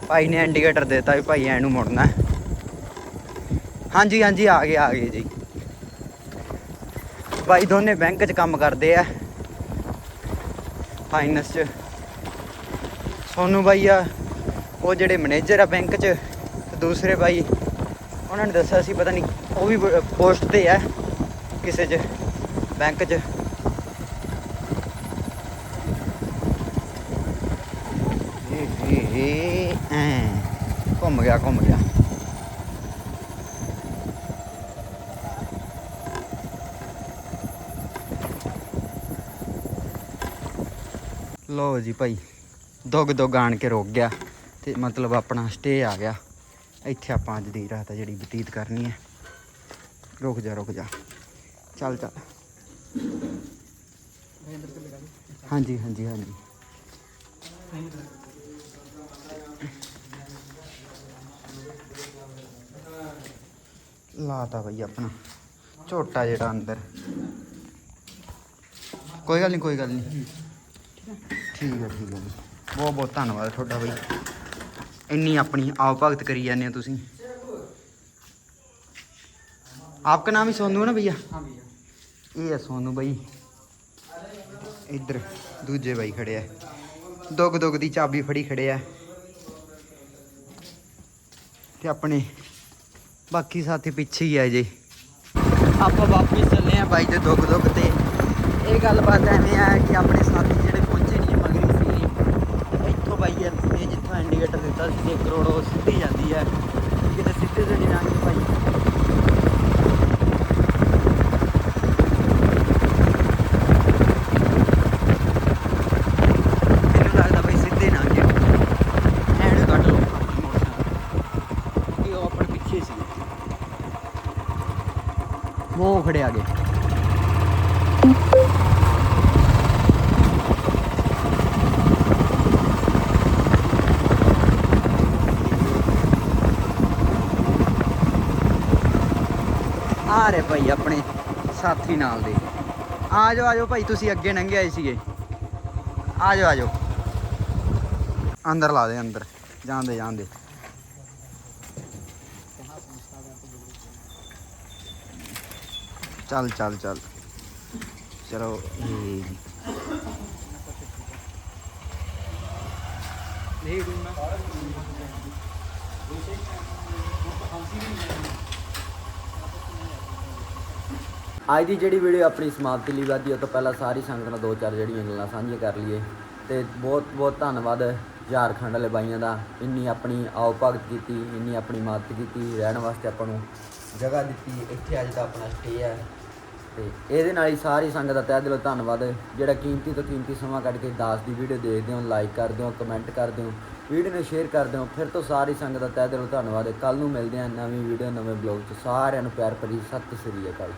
ਭਾਈ ਨੇ ਇੰਡੀਕੇਟਰ ਦਿੱਤਾ ਵੀ ਭਾਈ ਐ ਨੂੰ ਮੁੜਨਾ ਹਾਂਜੀ ਹਾਂਜੀ, ਆ ਗਏ ਆ ਗਏ ਜੀ। ਭਾਈ ਦੋਨੇ ਬੈਂਕ 'ਚ ਕੰਮ ਕਰਦੇ ਆ। ਫਾਈਨੈਂਸ 'ਚ। ਸੋਨੂ ਬਾਈ ਆ, ਉਹ ਜਿਹੜੇ ਮੈਨੇਜਰ ਆ ਬੈਂਕ 'ਚ, ਤੇ ਦੂਸਰੇ ਬਾਈ, ਉਹਨਾਂ ਨੇ ਦੱਸਿਆ ਸੀ, ਪਤਾ ਨਹੀਂ ਉਹ ਵੀ ਪੋਸਟ ਤੇ ਆ, ਕਿਸੇ 'ਚ, ਬੈਂਕ 'ਚ। ਐਂ, ਘੁੰਮ ਗਿਆ ਘੁੰਮ ਗਿਆ। ਲੋ ਜੀ ਭਾਈ। ਦੁੱਗ ਦੁੱਗ ਆਣ ਕੇ ਰੁਕ ਗਿਆ ਤੇ ਮਤਲਬ ਆਪਣਾ ਸਟੇ ਆ ਗਿਆ। ਇੱਥੇ ਆਪਾਂ ਅੱਜ ਦੀ ਰਾਤ ਆ ਜਿਹੜੀ ਬਤੀਤ ਕਰਨੀ ਹੈ। ਰੁਕ ਜਾ ਰੁਕ ਜਾ। ਚੱਲ ਚੱਲ। ਹਾਂਜੀ ਹਾਂਜੀ ਹਾਂਜੀ। ਲਾਤਾ ਬਈ ਆਪਣਾ। ਝੋਟਾ ਜਿਹੜਾ ਅੰਦਰ। ਕੋਈ ਗੱਲ ਨਹੀਂ ਕੋਈ ਗੱਲ ਨਹੀਂ ਠੀਕ ਹੈ ਠੀਕ ਹੈ ਬਹੁਤ ਬਹੁਤ ਧੰਨਵਾਦ ਤੁਹਾਡਾ ਬਈ ਇੰਨੀ ਆਪਣੀ ਆਓ ਭਗਤ ਕਰੀ ਜਾਂਦੇ ਹੋ ਤੁਸੀਂ ਆਪਕਾ ਨਾਮ ਹੀ ਸੋਨੂ ਹੈ ਨਾ ਭਈਆ हाँ भैया ਇਹ ਹੈ ਸੋਨੂ ਬਈ ਇੱਧਰ ਦੂਜੇ ਬਾਈ ਖੜੇ ਆ ਦੁੱਗ ਦੁੱਗ ਦੀ ਚਾਬੀ ਫੜੀ ਖੜੇ ਆ ਤੇ ਆਪਣੇ ਬਾਕੀ ਸਾਥੀ ਪਿੱਛੇ ਹੀ ਆ ਜੇ ਆਪਾਂ ਵਾਪਸ ਚੱਲੇ ਆ ਬਾਈ ਦੇ ਦੁੱਗ ਦੁੱਗ ਤੇ ਇਹ ਗੱਲਬਾਤ ਐਵੇਂ ਆ ਕਿ ਆਪਣੇ ਸਾਥੀ ਜਿਹੜੇ ਪਹੁੰਚੇ ਨਹੀਂ ਮਗਰੀ ਪਾਈ ਤੇ ਇੱਥੋਂ ਇਹ ਜਿੱਥੋਂ ਇੰਡੀਕੇਟਰ ਦਿੱਤਾ ਸੀ ਜੇ ਕਰੋੜ ਉਹ ਸਿੱਧੀ ਜਾਂਦੀ ਹੈ। ਕਿਤੇ ਸਿੱਧੇ ਤੇ ਨਹੀਂ ਲੰਘਦੀ ਭਾਈ ਮੈਨੂੰ ਲੱਗਦਾ ਬਈ ਸਿੱਧੇ ਨਾ ਗਿਆ ਐਂਡ ਕੱਢ ਲਓ ਆਪਣੀ ਮੋਟਰਸਾਈਕਲ ਕਿ ਉਹ ਆਪਣੇ ਪਿੱਛੇ ਸੀ ਉਹ ਖੜੇ ਆ ਗਏ ਆ ਰਹੇ ਭਾਈ ਆਪਣੇ ਸਾਥੀ ਨਾਲ ਦੇ। ਆ ਜਾਓ ਆ ਜਾਓ ਭਾਈ, ਤੁਸੀਂ ਅੱਗੇ ਲੰਘੇ ਆਏ ਸੀਗੇ। ਆ ਜਾਓ ਆ ਜਾਓ ਅੰਦਰ ਲਾ ਦੇ, ਅੰਦਰ। ਜਾਂਦੇ ਜਾਂਦੇ। ਚੱਲ ਚੱਲ ਚੱਲ। ਚਲੋ, ਇਹ ਜੀ। ਅੱਜ ਦੀ ਜਿਹੜੀ ਵੀਡੀਓ ਆਪਣੀ ਸਮਾਪਤੀ ਲਈ ਵਾਦੀ ਉਹ ਤੋਂ ਪਹਿਲਾਂ ਸਾਰੀ ਸੰਗਤ ਨਾਲ ਦੋ ਚਾਰ ਜਿਹੜੀਆਂ ਗੱਲਾਂ ਸਾਂਝੀਆਂ ਕਰ ਲਈਏ। ਤੇ ਬਹੁਤ ਬਹੁਤ ਧੰਨਵਾਦ ਝਾਰਖੰਡ ਵਾਲੇ ਬਾਈਆਂ ਦਾ। ਇੰਨੀ ਆਪਣੀ ਆਓ ਭਗਤ ਕੀਤੀ, ਇੰਨੀ ਆਪਣੀ ਮਦਦ ਕੀਤੀ, ਰਹਿਣ ਵਾਸਤੇ ਆਪਾਂ ਨੂੰ ਜਗ੍ਹਾ ਦਿੱਤੀ। ਇੱਥੇ ਅੱਜ ਦਾ ਆਪਣਾ ਸਟੇ ਹੈ। ਤੇ ਇਹਦੇ ਨਾਲ ਹੀ ਸਾਰੀ ਸੰਗਤ ਦਾ ਤਹਿ ਦਿਲੋਂ ਧੰਨਵਾਦ। ਜਿਹੜਾ ਕੀਮਤੀ ਤੋਂ ਕੀਮਤੀ ਸਮਾਂ ਕੱਢ ਕੇ ਦਾਸ ਦੀ ਵੀਡੀਓ ਦੇਖਦੇ ਹੋ ਲਾਈਕ ਕਰਦੇ ਹੋ ਕਮੈਂਟ ਕਰਦੇ ਹੋ, ਵੀਡੀਓ ਨੂੰ ਸ਼ੇਅਰ ਕਰਦੇ ਹੋ, ਫਿਰ ਤੋਂ ਸਾਰੀ ਸੰਗਤ ਦਾ ਤਹਿ ਦਿਲੋਂ ਧੰਨਵਾਦ। ਕੱਲ ਨੂੰ ਮਿਲਦੇ ਹਾਂ ਨਵੀਂ ਵੀਡੀਓ, ਨਵੇਂ ਬਲੌਗ 'ਚ। ਸਾਰਿਆਂ ਨੂੰ ਪਿਆਰ ਭਰੀ ਸਤਿ ਸ੍ਰੀ ਅਕਾਲ।